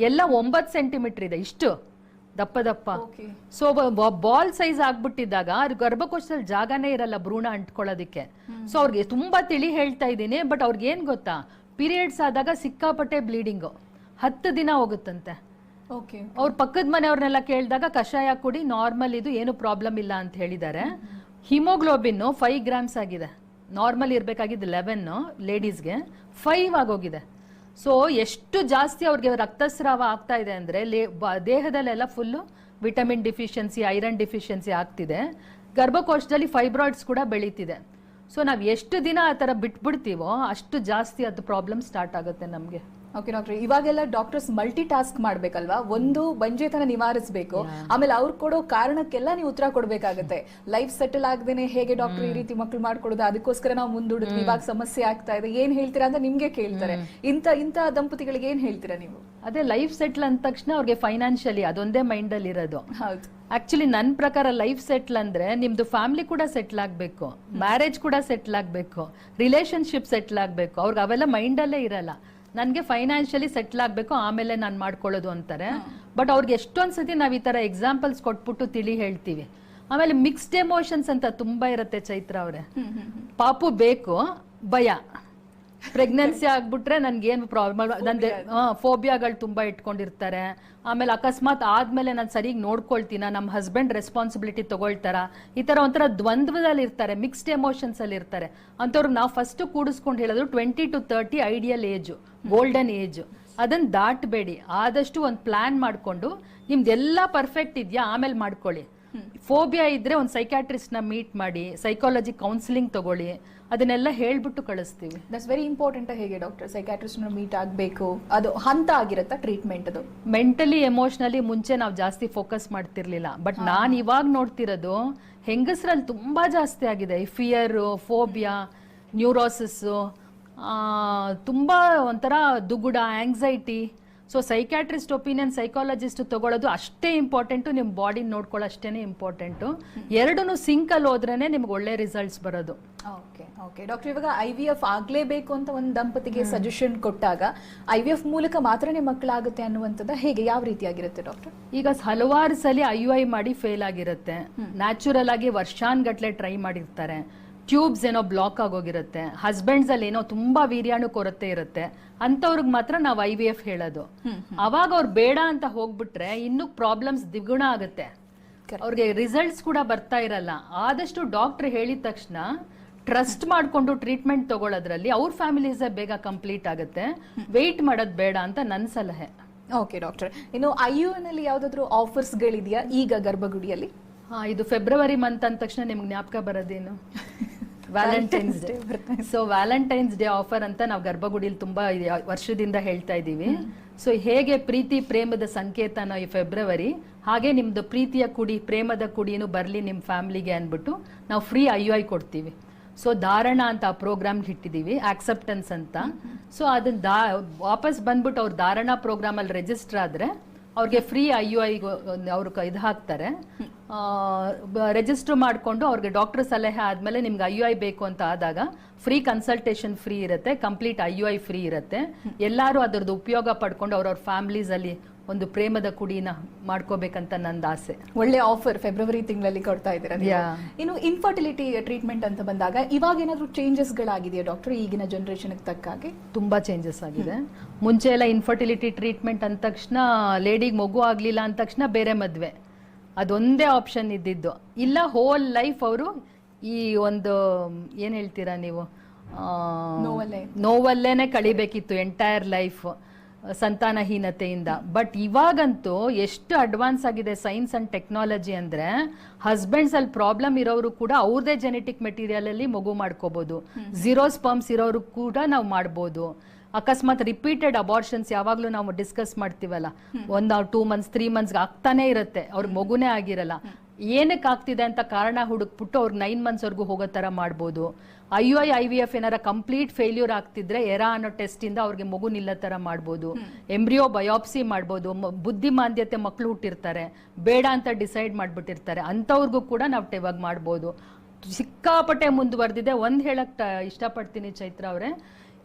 Speaker 2: ಎಲ್ಲ ಒಂಬತ್ತು ಸೆಂಟಿಮೀಟರ್ ಇದೆ ಇಷ್ಟು. ದಪ್ಪ ದಪ್ಪ. ಸೊ ಬಾಲ್ ಸೈಜ್ ಆಗ್ಬಿಟ್ಟಿದ್ದಾಗ ಅದು ಗರ್ಭಕೋಶದಲ್ಲಿ ಜಾಗನೇ ಇರಲ್ಲ ಭ್ರೂಣ ಅಂಟ್ಕೊಳ್ಳೋದಕ್ಕೆ. ಸೊ ಅವ್ರಿಗೆ ತುಂಬಾ ತಿಳಿ ಹೇಳ್ತಾ ಇದ್ದೀನಿ ಬಟ್ ಅವ್ರಿಗೆ ಏನ್ ಗೊತ್ತಾ? ಪೀರಿಯಡ್ಸ್ ಆದಾಗ ಸಿಕ್ಕಾಪಟ್ಟೆ ಬ್ಲೀಡಿಂಗು ಹತ್ತು ದಿನ ಹೋಗುತ್ತಂತೆ.
Speaker 1: ಓಕೆ.
Speaker 2: ಅವ್ರ ಪಕ್ಕದ ಮನೆಯವ್ರನ್ನೆಲ್ಲ ಕೇಳಿದಾಗ ಕಷಾಯ ಕುಡಿ ನಾರ್ಮಲ್ ಇದು, ಏನು ಪ್ರಾಬ್ಲಮ್ ಇಲ್ಲ ಅಂತ ಹೇಳಿದ್ದಾರೆ. ಹಿಮೋಗ್ಲೋಬಿನ್ ಫೈವ್ ಗ್ರಾಮ್ಸ್ ಆಗಿದೆ. ನಾರ್ಮಲ್ ಇರಬೇಕಾಗಿದ್ದು ಲೆವೆನ್ ಲೇಡೀಸ್ಗೆ ಫೈವ್ ಆಗೋಗಿದೆ. ಸೊ ಎಷ್ಟು ಜಾಸ್ತಿ ಅವ್ರಿಗೆ ರಕ್ತಸ್ರಾವ ಆಗ್ತಾ ಇದೆ ಅಂದರೆ, ಲೇ ದೇಹದಲ್ಲೆಲ್ಲ full vitamin deficiency iron deficiency ಆಗ್ತಿದೆ. ಗರ್ಭಕೋಶದಲ್ಲಿ ಫೈಬ್ರಾಯ್ಡ್ಸ್ ಕೂಡ ಬೆಳೀತಿದೆ. ಸೊ ನಾವು ಎಷ್ಟು ದಿನ ಆ ಥರ ಬಿಟ್ಬಿಡ್ತೀವೋ, ಅಷ್ಟು ಜಾಸ್ತಿ ಅದು ಪ್ರಾಬ್ಲಮ್ ಸ್ಟಾರ್ಟ್ ಆಗುತ್ತೆ ನಮಗೆ.
Speaker 1: ಓಕೆ ಡಾಕ್ಟರ್ ಇವಾಗೆಲ್ಲ ಡಾಕ್ಟರ್ಸ್ ಮಲ್ಟಿ ಟಾಸ್ಕ್ ಮಾಡ್ಬೇಕಲ್ವಾ? ಒಂದು ಬಂಜೆತನ ನಿವಾರಿಸಬೇಕು. ಆಮೇಲೆ ಅವ್ರು ಕೊಡೋ ಕಾರಣಕ್ಕೆಲ್ಲ ನೀವು ಉತ್ತರ ಕೊಡ್ಬೇಕಾಗತ್ತೆ. ಲೈಫ್ ಸೆಟಲ್ ಆಗದೇನೆ ಹೇಗೆ ಡಾಕ್ಟರ್ ಈ ರೀತಿ ಮಕ್ಳು ಮಾಡ್ಕೊಡೋದು? ಅದಕ್ಕೋಸ್ಕರ ನಾವು ಮುಂದೂಡಿದ್ವಿ. ಇವಾಗ ಸಮಸ್ಯೆ ಆಗ್ತಾ ಇದೆ. ಏನ್ ಹೇಳ್ತೀರಾ ಅಂತ ನಿಮ್ಗೆ ಕೇಳ್ತಾರೆ. ಇಂತ ಇಂತ ದಂಪತಿಗಳಿಗೆ ಏನ್ ಹೇಳ್ತೀರಾ ನೀವು?
Speaker 2: ಅದೇ ಲೈಫ್ ಸೆಟ್ಲ್ ಅಂದ ತಕ್ಷಣ ಅವ್ರಿಗೆ ಫೈನಾನ್ಷಿಯಲಿ ಅದೊಂದೇ ಮೈಂಡ್ ಅಲ್ಲಿ ಇರೋದು.
Speaker 1: ಹೌದು.
Speaker 2: ಆಕ್ಚುಲಿ ನನ್ನ ಪ್ರಕಾರ ಲೈಫ್ ಸೆಟ್ಲ್ ಅಂದ್ರೆ ನಿಮ್ದು ಫ್ಯಾಮಿಲಿ ಕೂಡ ಸೆಟ್ಲ್ ಆಗಬೇಕು. ಮ್ಯಾರೇಜ್ ಕೂಡ ಸೆಟ್ಲ್ ಆಗಬೇಕು. ರಿಲೇಶನ್ಶಿಪ್ ಸೆಟ್ಲ್ ಆಗಬೇಕು. ಅವ್ರಿಗೆ ಅವೆಲ್ಲ ಮೈಂಡಲ್ಲೇ ಇರಲ್ಲ. ನನಗೆ ಫೈನಾನ್ಷಿಯಲಿ ಸೆಟ್ಲ್ ಆಗಬೇಕು ಆಮೇಲೆ ನಾನು ಮಾಡ್ಕೊಳ್ಳೋದು ಅಂತಾರೆ. ಬಟ್ ಅವ್ರಿಗೆ ಎಷ್ಟೊಂದು ಸತಿ ನಾವು ಈ ಥರ ಎಕ್ಸಾಂಪಲ್ಸ್ ಕೊಟ್ಬಿಟ್ಟು ತಿಳಿ ಹೇಳ್ತೀವಿ. ಆಮೇಲೆ ಮಿಕ್ಸ್ಡ್ ಎಮೋಷನ್ಸ್ ಅಂತ ತುಂಬಾ ಇರುತ್ತೆ ಚೈತ್ರ ಅವರೇ. ಪಾಪು ಬೇಕು ಭಯ. ಪ್ರೆಗ್ನೆನ್ಸಿ ಆಗ್ಬಿಟ್ರೆ ನನ್ಗೇನು ಪ್ರಾಬ್ಲಮ್ ನಂದು ಫೋಬಿಯಾಗಳು ತುಂಬಾ ಇಟ್ಕೊಂಡಿರ್ತಾರೆ. ಆಮೇಲೆ ಅಕಸ್ಮಾತ್ ಆದ್ಮೇಲೆ ನಾನು ಸರಿಯಾಗಿ ನೋಡ್ಕೊಳ್ತೀನ? ನಮ್ಮ ಹಸ್ಬೆಂಡ್ ರೆಸ್ಪಾನ್ಸಿಬಿಲಿಟಿ ತಗೊಳ್ತಾರ? ಈ ತರ ಒಂಥರ ದ್ವಂದ್ವದಲ್ಲಿ ಇರ್ತಾರೆ ಮಿಕ್ಸ್ಡ್ ಎಮೋಷನ್ಸ್ ಅಲ್ಲಿ ಇರ್ತಾರೆ ಅಂತವ್ರು ನಾವು ಫಸ್ಟ್ ಕೂಡಿಸ್ಕೊಂಡು ಹೇಳೋದು twenty to thirty ideal age golden age ಅದನ್ನ ದಾಟಬೇಡಿ. ಆದಷ್ಟು ಒಂದು ಪ್ಲಾನ್ ಮಾಡ್ಕೊಂಡು ನಿಮ್ದೆಲ್ಲ ಪರ್ಫೆಕ್ಟ್ ಇದೆಯಾ? ಆಮೇಲೆ ಮಾಡ್ಕೊಳ್ಳಿ. ಫೋಬಿಯಾ ಇದ್ರೆ ಒಂದು ಸೈಕ್ಯಾಟ್ರಿಸ್ಟ್ನ ನ ಮೀಟ್ ಮಾಡಿ ಸೈಕಾಲಜಿ ಕೌನ್ಸಿಲಿಂಗ್ ತಗೊಳ್ಳಿ. ಅದನ್ನೆಲ್ಲ ಹೇಳ್ಬಿಟ್ಟು ಕಳಿಸ್ತೀವಿ.
Speaker 1: ದಟ್ಸ್ ವೆರಿ ಇಂಪಾರ್ಟೆಂಟ್ ಹೇಗೆ ಡಾಕ್ಟರ್ ಸೈಕ್ಯಾಟ್ರಿಸ್ಟ್ ಮೀಟ್ ಆಗಬೇಕು ಅದು ಹಂತ ಆಗಿರುತ್ತಾ ಟ್ರೀಟ್ಮೆಂಟ್ ಅದು?
Speaker 2: ಮೆಂಟಲಿ ಎಮೋಷನಲಿ ಮುಂಚೆ ನಾವು ಜಾಸ್ತಿ ಫೋಕಸ್ ಮಾಡ್ತಿರ್ಲಿಲ್ಲ. ಬಟ್ ನಾನು ಇವಾಗ ನೋಡ್ತಿರೋದು ಹೆಂಗಸರಲ್ಲಿ ತುಂಬ ಜಾಸ್ತಿ ಆಗಿದೆ. ಫಿಯರು ಫೋಬಿಯಾ ನ್ಯೂರೋಸಿಸ್ ತುಂಬ ಒಂಥರ ದುಗುಡ anxiety so psychiatrist opinion psychologist ತಗೊಳ್ಳೋದು ಅಷ್ಟೇ ಇಂಪಾರ್ಟೆಂಟು ನಿಮ್ಮ ಬಾಡಿ ನೋಡ್ಕೊಳ್ಳೋ ಅಷ್ಟೇನೆ ಇಂಪಾರ್ಟೆಂಟು ಎರಡೂ ಸಿಂಕಲ್ಲಿ ಹೋದ್ರೇ ನಿಮ್ಗೆ ಒಳ್ಳೆ ರಿಸಲ್ಟ್ಸ್ ಬರೋದು.
Speaker 1: ಓಕೆ ಓಕೆ ಡಾಕ್ಟರ್ ಇವಾಗ ಐ ವಿ ಎಫ್ ಆಗಲೇಬೇಕು ಅಂತ ಒಂದು ದಂಪತಿಗೆ ಸಜೆಷನ್ ಕೊಟ್ಟಾಗ ಐ ವಿ ಎಫ್ ಮೂಲಕ ಮಾತ್ರನೇ ಮಕ್ಕಳಾಗುತ್ತೆ ಅನ್ನುವಂಥದ್ದು ಹೇಗೆ ಯಾವ ರೀತಿಯಾಗಿರುತ್ತೆ ಡಾಕ್ಟರ್
Speaker 2: ಈಗ ಹಲವಾರು ಸಲ ಐ ಯು ಐ ಮಾಡಿ ಫೇಲ್ ಆಗಿರುತ್ತೆ. ನ್ಯಾಚುರಲ್ ಆಗಿ ವರ್ಷಾನ್ಗಟ್ಲೆ ಟ್ರೈ ಮಾಡಿರ್ತಾರೆ. ಟ್ಯೂಬ್ಸ್ ಏನೋ ಬ್ಲಾಕ್ ಆಗೋಗಿರುತ್ತೆ. ಹಸ್ಬೆಂಡ್ಸಲ್ಲಿ ಏನೋ ತುಂಬಾ ವೀರ್ಯಾಣು ಕೊರತೆ ಇರುತ್ತೆ. ಅಂತವ್ರಿಗೆ ಮಾತ್ರ ನಾವು ಐ ವಿ ಎಫ್ ಹೇಳೋದು. ಅವಾಗ ಅವ್ರು ಬೇಡ ಅಂತ ಹೋಗ್ಬಿಟ್ರೆ ಇನ್ನೂ ಪ್ರಾಬ್ಲಮ್ಸ್ ದ್ವಿಗುಣ ಆಗುತ್ತೆ. ಅವ್ರಿಗೆ ರಿಸಲ್ಟ್ಸ್ ಕೂಡ ಬರ್ತಾ ಇರಲ್ಲ. ಆದಷ್ಟು ಡಾಕ್ಟರ್ ಹೇಳಿದ ತಕ್ಷಣ ಟ್ರಸ್ಟ್ ಮಾಡ್ಕೊಂಡು ಟ್ರೀಟ್ಮೆಂಟ್ ತಗೊಳ್ಳೋದ್ರಲ್ಲಿ ಅವ್ರ ಫ್ಯಾಮಿಲೀಸೇ ಬೇಗ ಕಂಪ್ಲೀಟ್ ಆಗುತ್ತೆ. ವೆಯ್ಟ್ ಮಾಡೋದು ಬೇಡ ಅಂತ ನನ್ನ ಸಲಹೆ.
Speaker 1: ಓಕೆ ಡಾಕ್ಟರ್ ಇನ್ನು ಐ ಯು ನಲ್ಲಿ ಯಾವ್ದಾದ್ರು ಆಫರ್ಸ್ಗಳಿದೆಯಾ ಈಗ ಗರ್ಭಗುಡಿಯಲ್ಲಿ?
Speaker 2: ಹಾ ಇದು ಫೆಬ್ರವರಿ ಮಂತ್ ಅಂದ ತಕ್ಷಣ ನಿಮ್ಗೆ ಜ್ಞಾಪಕ ಬರೋದೇನು? Valentine's day so Valentine's day offer ಅಂತ ನಾವು ಗರ್ಭಗುಡಿಲಿ ತುಂಬಾ ವರ್ಷದಿಂದ ಹೇಳ್ತಾ ಇದ್ದೀವಿ. ಸೊ ಹೇಗೆ ಪ್ರೀತಿ ಪ್ರೇಮದ ಸಂಕೇತನ ಈ ಫೆಬ್ರವರಿ ಹಾಗೆ ನಿಮ್ದು ಪ್ರೀತಿಯ ಕುಡಿ ಪ್ರೇಮದ ಕುಡಿನೂ ಬರಲಿ ನಿಮ್ಮ ಫ್ಯಾಮಿಲಿಗೆ ಅಂದ್ಬಿಟ್ಟು ನಾವು ಫ್ರೀ ಐ ಐ ಕೊಡ್ತೀವಿ. ಸೊ ಧಾರಣ ಅಂತ ಆ ಪ್ರೋಗ್ರಾಮ್ ಇಟ್ಟಿದ್ದೀವಿ ಆಕ್ಸೆಪ್ಟೆನ್ಸ್ ಅಂತ. ಸೊ ಅದನ್ನ ದಾ ವಾಪಸ್ ಬಂದ್ಬಿಟ್ಟು ಅವ್ರು ಧಾರಣ ಪ್ರೋಗ್ರಾಮ್ ಅಲ್ಲಿ ರಿಜಿಸ್ಟರ್ ಆದ್ರೆ ಅವ್ರಿಗೆ ಫ್ರೀ ಐ ಯು ಐ ಅವ್ರು ಇದು ಹಾಕ್ತಾರೆ. ರಿಜಿಸ್ಟರ್ ಮಾಡಿಕೊಂಡು ಅವ್ರಿಗೆ ಡಾಕ್ಟರ್ ಸಲಹೆ ಆದಮೇಲೆ ನಿಮ್ಗೆ ಐ ಯು ಐ ಬೇಕು ಅಂತ ಆದಾಗ ಫ್ರೀ ಕನ್ಸಲ್ಟೇಷನ್ ಫ್ರೀ ಇರುತ್ತೆ complete I U I free ಇರುತ್ತೆ. ಎಲ್ಲರೂ ಅದರದ್ದು ಉಪಯೋಗ ಪಡ್ಕೊಂಡು ಅವ್ರವ್ರ ಫ್ಯಾಮಿಲೀಸಲ್ಲಿ ಒಂದು ಪ್ರೇಮದ ಕುಡಿನ ಮಾಡ್ಕೋಬೇಕಂತ ನಂದು ಆಸೆ.
Speaker 1: ಒಳ್ಳೆ ಆಫರ್ ಫೆಬ್ರವರಿ ತಿಂಗಳಲ್ಲಿ ಕೊಡ್ತಾ ಇದ್ದೀರಾ. ಇನ್ನು ಇನ್ಫರ್ಟಿಲಿಟಿ ಟ್ರೀಟ್ಮೆಂಟ್ ಅಂತ ಬಂದಾಗ ಇವಾಗ ಏನಾದರೂ ಚೇಂಜಸ್ಗಳಾಗಿದೆಯಾ ಡಾಕ್ಟರ್ ಈಗಿನ ಜನ್ರೇಷನ್ಗೆ ತಕ್ಕ ಹಾಗೆ?
Speaker 2: ತುಂಬ ಚೇಂಜಸ್ ಆಗಿದೆ. ಮುಂಚೆ ಎಲ್ಲ ಇನ್ಫರ್ಟಿಲಿಟಿ ಟ್ರೀಟ್ಮೆಂಟ್ ಅಂದ ತಕ್ಷಣ ಲೇಡಿಗೆ ಮಗು ಆಗಲಿಲ್ಲ ಅಂದ ತಕ್ಷಣ ಬೇರೆ ಮದ್ವೆ. ಅದೊಂದೇ ಆಪ್ಷನ್ ಇದ್ದಿದ್ದು. ಇಲ್ಲ ಹೋಲ್ ಲೈಫ್ ಅವರು ಈ ಒಂದು ಏನ್ ಹೇಳ್ತೀರಾ ನೀವು?
Speaker 1: ನೋವಲ್ಲೇ.
Speaker 2: ನೋವಲ್ಲೇನೆ ಕಳಿಬೇಕಿತ್ತು ಎಂಟೈರ್ ಲೈಫ್ ಸಂತಾನಹೀನತೆಯಿಂದ. ಬಟ್ ಇವಾಗಂತೂ ಎಷ್ಟು ಅಡ್ವಾನ್ಸ್ ಆಗಿದೆ ಸೈನ್ಸ್ ಅಂಡ್ ಟೆಕ್ನಾಲಜಿ ಅಂದ್ರೆ ಹಸ್ಬೆಂಡ್ಸ್ ಅಲ್ಲಿ ಪ್ರಾಬ್ಲಮ್ ಇರೋರು ಕೂಡ ಅವ್ರದೇ ಜೆನೆಟಿಕ್ ಮೆಟೀರಿಯಲ್ ಅಲ್ಲಿ ಮಗು ಮಾಡ್ಕೋಬಹುದು ಝೀರೋ ಸ್ಪರ್ಮ್ಸ್ ಇರೋರು ಕೂಡ ನಾವು ಮಾಡ್ಬೋದು. ಅಕಸ್ಮಾತ್ ರಿಪೀಟೆಡ್ ಅಬಾರ್ಷನ್ಸ್ ಯಾವಾಗ್ಲೂ ನಾವು ಡಿಸ್ಕಸ್ ಮಾಡ್ತೀವಲ್ಲ. ಒಂದ್ ಟೂ ಮಂತ್ಸ್ ತ್ರೀ ಮಂತ್ಸ್ ಆಗ್ತಾನೆ ಇರುತ್ತೆ. ಅವ್ರ ಮಗುನೇ ಆಗಿರಲ್ಲ. ಏನಕ್ಕೆ ಆಗ್ತಿದೆ ಅಂತ ಕಾರಣ ಹುಡುಕ್ಬಿಟ್ಟು ಅವ್ರಿಗೆ ನೈನ್ ಮಂತ್ಸ್ ವರ್ಗೂ ಹೋಗೋ ತರ ಮಾಡ್ಬೋದು. I U I I V F ಏನಾರ ಕಂಪ್ಲೀಟ್ ಫೇಲ್ಯೂರ್ ಆಗ್ತಿದ್ರೆ ಎರಾ ಅನ್ನೋ ಟೆಸ್ಟ್ ಇಂದ ಅವ್ರಿಗೆ ಮಗು ನಿಲ್ಲೋ ತರ ಮಾಡ್ಬೋದು. ಎಂಬ್ರಿಯೋ ಬಯೋಪ್ಸಿ ಮಾಡ್ಬೋದು. ಬುದ್ಧಿಮಾಂದ್ಯತೆ ಮಕ್ಕಳು ಹುಟ್ಟಿರ್ತಾರೆ. ಬೇಡ ಅಂತ ಡಿಸೈಡ್ ಮಾಡ್ಬಿಟ್ಟಿರ್ತಾರೆ. ಅಂಥವ್ರಿಗೂ ಕೂಡ ನಾವು ಟೆವಾಗ ಮಾಡ್ಬೋದು. ಸಿಕ್ಕಾಪಟ್ಟೆ ಮುಂದುವರೆದಿದೆ. ಒಂದು ಹೇಳಕ್ ಇಷ್ಟಪಡ್ತೀನಿ ಚೈತ್ರ ಅವರೇ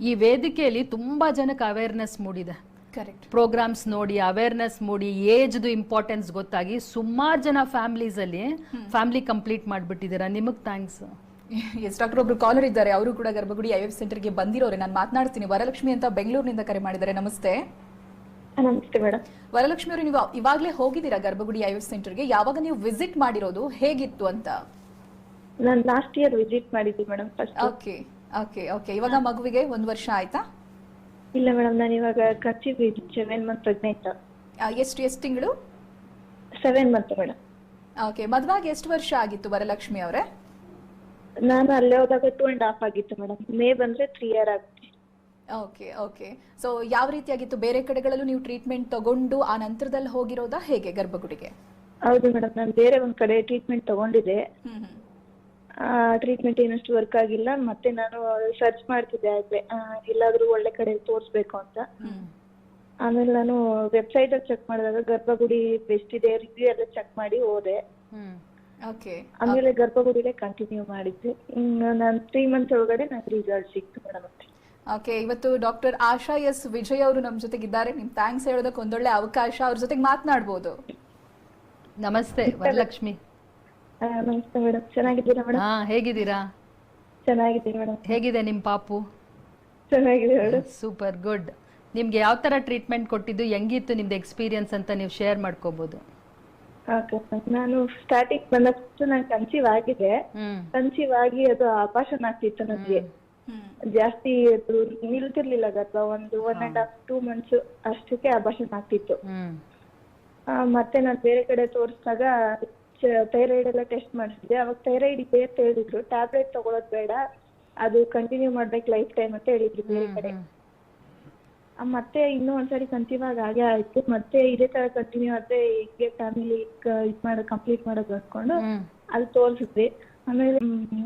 Speaker 2: ಈ ವೇದಿಕೆಯಲ್ಲಿ ತುಂಬಾ ಜನಕ್ಕೆ ಅವೇರ್ನೆಸ್ ಮೂಡಿದೆ.
Speaker 1: ಕರೆಕ್ಟ್
Speaker 2: ಪ್ರೋಗ್ರಾಮ್ಸ್ ನೋಡಿ ಅವೇರ್ನೆಸ್ ಮೂಡಿ ಏಜ್ದು ಇಂಪಾರ್ಟೆನ್ಸ್ ಗೊತ್ತಾಗಿ ಸುಮಾರು ಜನ ಫ್ಯಾಮಿಲೀಸ್ ಅಲ್ಲಿ ಫ್ಯಾಮಿಲಿ ಕಂಪ್ಲೀಟ್ ಮಾಡಿಬಿಟ್ಟಿದ್ದೀರಾ. ನಿಮಗೆ ಥ್ಯಾಂಕ್ಸ್
Speaker 1: ಎಸ್ ಡಾಕ್ಟರ್ ಒಬ್ರು ಕಾಲರ್ ಇದ್ದಾರೆ. ಅವರು ಕೂಡ ಗರ್ಭಗುಡಿ ಐ ಎಫ್ ಸೆಂಟರ್ಗೆ ಬಂದಿರೋರೆ. ನಾನು ಮಾತನಾಡ್ತೀನಿ. ವರಲಕ್ಷ್ಮಿ ಅಂತ ಬೆಂಗಳೂರಿನಿಂದ ಕರೆ ಮಾಡಿದ್ದಾರೆ. ನಮಸ್ತೆ.
Speaker 3: ನಮಸ್ತೆ ಮೇಡಮ್
Speaker 1: ವರಲಕ್ಷ್ಮಿ ಅವರು ನೀವು ಇವಾಗಲೇ ಹೋಗಿದ್ದೀರಾ ಗರ್ಭಗುಡಿ ಐ ಎಫ್ ಸೆಂಟರ್ಗೆ ಯಾವಾಗ ನೀವು ವಿಸಿಟ್ ಮಾಡಿರೋದು? ಹೇಗಿತ್ತು ಅಂತ?
Speaker 3: ನಾನು ಲಾಸ್ಟ್ ಇಯರ್ ವಿಸಿಟ್ ಮಾಡಿದ್ದೆ madam first
Speaker 1: okay okay okay ಇವಾಗ ಮಗುವಿಗೆ ಒಂದು ವರ್ಷ ಆಯ್ತಾ?
Speaker 3: ಇಲ್ಲ ಮೇಡಮ್ ನಾನು ಇವಾಗ ಕನ್ಸೀವ್ ಸೆವೆನ್ ಮಂತ್ ಪ್ರೆಗ್ನೆಂಟ್
Speaker 1: ಆ, ಎಷ್ಟು ಎಷ್ಟು ತಿಂಗಳು?
Speaker 3: ಸೆವೆನ್ ಮಂತ್ ಮೇಡಮ್
Speaker 1: ಓಕೆ ಮದುವಾಗಿ ಎಷ್ಟು ವರ್ಷ ಆಗಿತ್ತು ವರಲಕ್ಷ್ಮಿ ಅವರೇ?
Speaker 3: ನಾನು ಅಲ್ಲೇ ಹೋದಾಗ ಟೂ ಅಂಡ್ ಹಾಫ್ ಆಗಿತ್ತು ಮೇಡಮ್ ಮೇ ಬಂದ್ರೆ ತ್ರೀ ಇಯರ್ ಆಗುತ್ತೆ.
Speaker 1: ಓಕೆ ಓಕೆ ಸೊ ಯಾವ ರೀತಿಯಾಗಿತ್ತು? ಬೇರೆ ಕಡೆಗಳಲ್ಲೂ ನೀವು ಟ್ರೀಟ್ಮೆಂಟ್ ತಗೊಂಡು ಆ ನಂತರದಲ್ಲಿ ಹೋಗಿರೋದಾ ಹೇಗೆ ಗರ್ಭಗುಡಿಗೆ?
Speaker 3: ಹೌದು ಮೇಡಮ್ ನಾನು ಬೇರೆ ಒಂದ್ ಕಡೆ ಟ್ರೀಟ್ಮೆಂಟ್ ತಗೊಂಡಿದ್ದೆ.
Speaker 1: ಹ್ಮ್.
Speaker 3: ಟ್ರೀಟ್ಮೆಂಟ್ ಏನಷ್ಟು ವರ್ಕ್ ಆಗಿಲ್ಲ. ಮತ್ತೆ ನಾನು ಸರ್ಚ್ ಮಾಡ್ತಿದ್ದೆ ಆಗ್ಲೇ ಎಲ್ಲಾದರೂ ಒಳ್ಳೆ ಕಡೆ ತೋರಿಸ್ಬೇಕು ಅಂತ. ಆಮೇಲೆ ನಾನು ವೆಬ್ಸೈಟ್ ಅಲ್ಲಿ ಚೆಕ್ ಮಾಡಿದಾಗ ಗರ್ಭಗುಡಿ ಬೆಸ್ಟ್ ಇದೆ ರಿವ್ಯೂ ಎಲ್ಲ ಚೆಕ್ ಮಾಡಿ ಹೋದೆ. ಆಮೇಲೆ ಗರ್ಭಗುಡಿಲೇ ಕಂಟಿನ್ಯೂ ಮಾಡಿದ್ದೆ. ಇನ್ನು ನಾನು ತ್ರೀ ಮಂತ್ಸ್ ಒಳಗಡೆ ನಂಗೆ ರಿಸಲ್ಟ್ ಸಿಕ್ತು ಮೇಡಮ್
Speaker 1: ಓಕೆ ಇವತ್ತು ಡಾಕ್ಟರ್ ಆಶಾ ಎಸ್ ವಿಜಯ್ ಅವರು ನಮ್ಮ ಜೊತೆಗಿದ್ದಾರೆ. ನಿಮ್ ಥ್ಯಾಂಕ್ಸ್ ಹೇಳೋದಕ್ಕೆ ಒಂದೊಳ್ಳೆ ಅವಕಾಶ. ಅವ್ರ ಜೊತೆಗೆ ಮಾತನಾಡ್ಬೋದು.
Speaker 2: ನಮಸ್ತೆ ವರಲಕ್ಷ್ಮಿ.
Speaker 3: ನಮಸ್ತೆ ಮೇಡಮ್. ಚೆನ್ನಾಗಿದ್ದೀರಾ ಮೇಡಮ್?
Speaker 2: ಹಾ ಹೇಗಿದ್ದೀರಾ?
Speaker 3: ಚೆನ್ನಾಗಿದ್ದೀನಿ ಮೇಡಮ್.
Speaker 2: ಹೇಗಿದೆ ನಿಮ್ ಪಾಪು?
Speaker 3: ಚೆನ್ನಾಗಿದೆ ಮೇಡಮ್.
Speaker 2: ಸೂಪರ್ ಗುಡ್ ನಿಮ್ಗೆ ಯಾವ ತರ ಟ್ರೀಟ್ಮೆಂಟ್ ಕೊಟ್ಟಿದ್ದು ಹೆಂಗಿತ್ತು ನಿಮ್ದು ಎಕ್ಸ್ಪೀರಿಯನ್ಸ್ ಅಂತ ನೀವು ಶೇರ್ ಮಾಡ್ಕೋಬಹುದು
Speaker 3: ಓಕೆ ನಾನು ಸ್ಟಾರ್ಟಿಂಗ್ ಬಂದಷ್ಟು ನಾನು ಕನ್ಸೀವ್ ಆಗಿದೆ.
Speaker 2: ಹ್ಮ್.
Speaker 3: ಕನ್ಸೀವ್ ಆಗಿ ಅದು ಆಪರೇಷನ್ ಆಗ್ತಿತ್ತು ನನಗೆ. ಜಾಸ್ತಿ ಅದು ನಿಲ್ತಿರ್ಲಿಲ್ಲ ಗರ್ಭ ಒಂದು one and half two months ಅಷ್ಟಕ್ಕೆ ಆಪರೇಷನ್ ಆಗ್ತಿತ್ತು.
Speaker 2: ಹ್ಮ್.
Speaker 3: ಆ, ಮತ್ತೆ ನಾನು ಬೇರೆ ಕಡೆ ತೋರಿಸಿದಾಗ ಥೈರಾಯ್ಡ್ ಎಲ್ಲ ಟೆಸ್ಟ್ ಮಾಡಿಸಿದ್ದೆ. ಅವಾಗ ಥೈರಾಯ್ಡ್ ಇದೆ ಅಂತ ಹೇಳಿದ್ರು. ಟ್ಯಾಬ್ಲೆಟ್ ತಗೊಳೋದ್ ಬೇಡ. ಅದು ಕಂಟಿನ್ಯೂ ಮಾಡ್ಬೇಕು ಲೈಫ್ ಟೈಮ್ ಅಂತ ಹೇಳಿದ್ರು ಬೇರೆ ಕಡೆ. ಮತ್ತೆ ಇನ್ನೂ ಒಂದ್ಸರಿ ಕನ್ಸೀವ್ ಆಗಿ ಹಾಗೆ ಆಯ್ತು. ಮತ್ತೆ ಇದೇ ತರ ಕಂಟಿನ್ಯೂ ಆದ್ರೆ ಹೀಗೆ ಫ್ಯಾಮಿಲಿ ಇದ್ ಮಾಡ ಕಂಪ್ಲೀಟ್ ಮಾಡೋದು ಅನ್ಕೊಂಡು ಅಲ್ಲಿ ತೋರಿಸಿದ್ವಿ. ಆಮೇಲೆ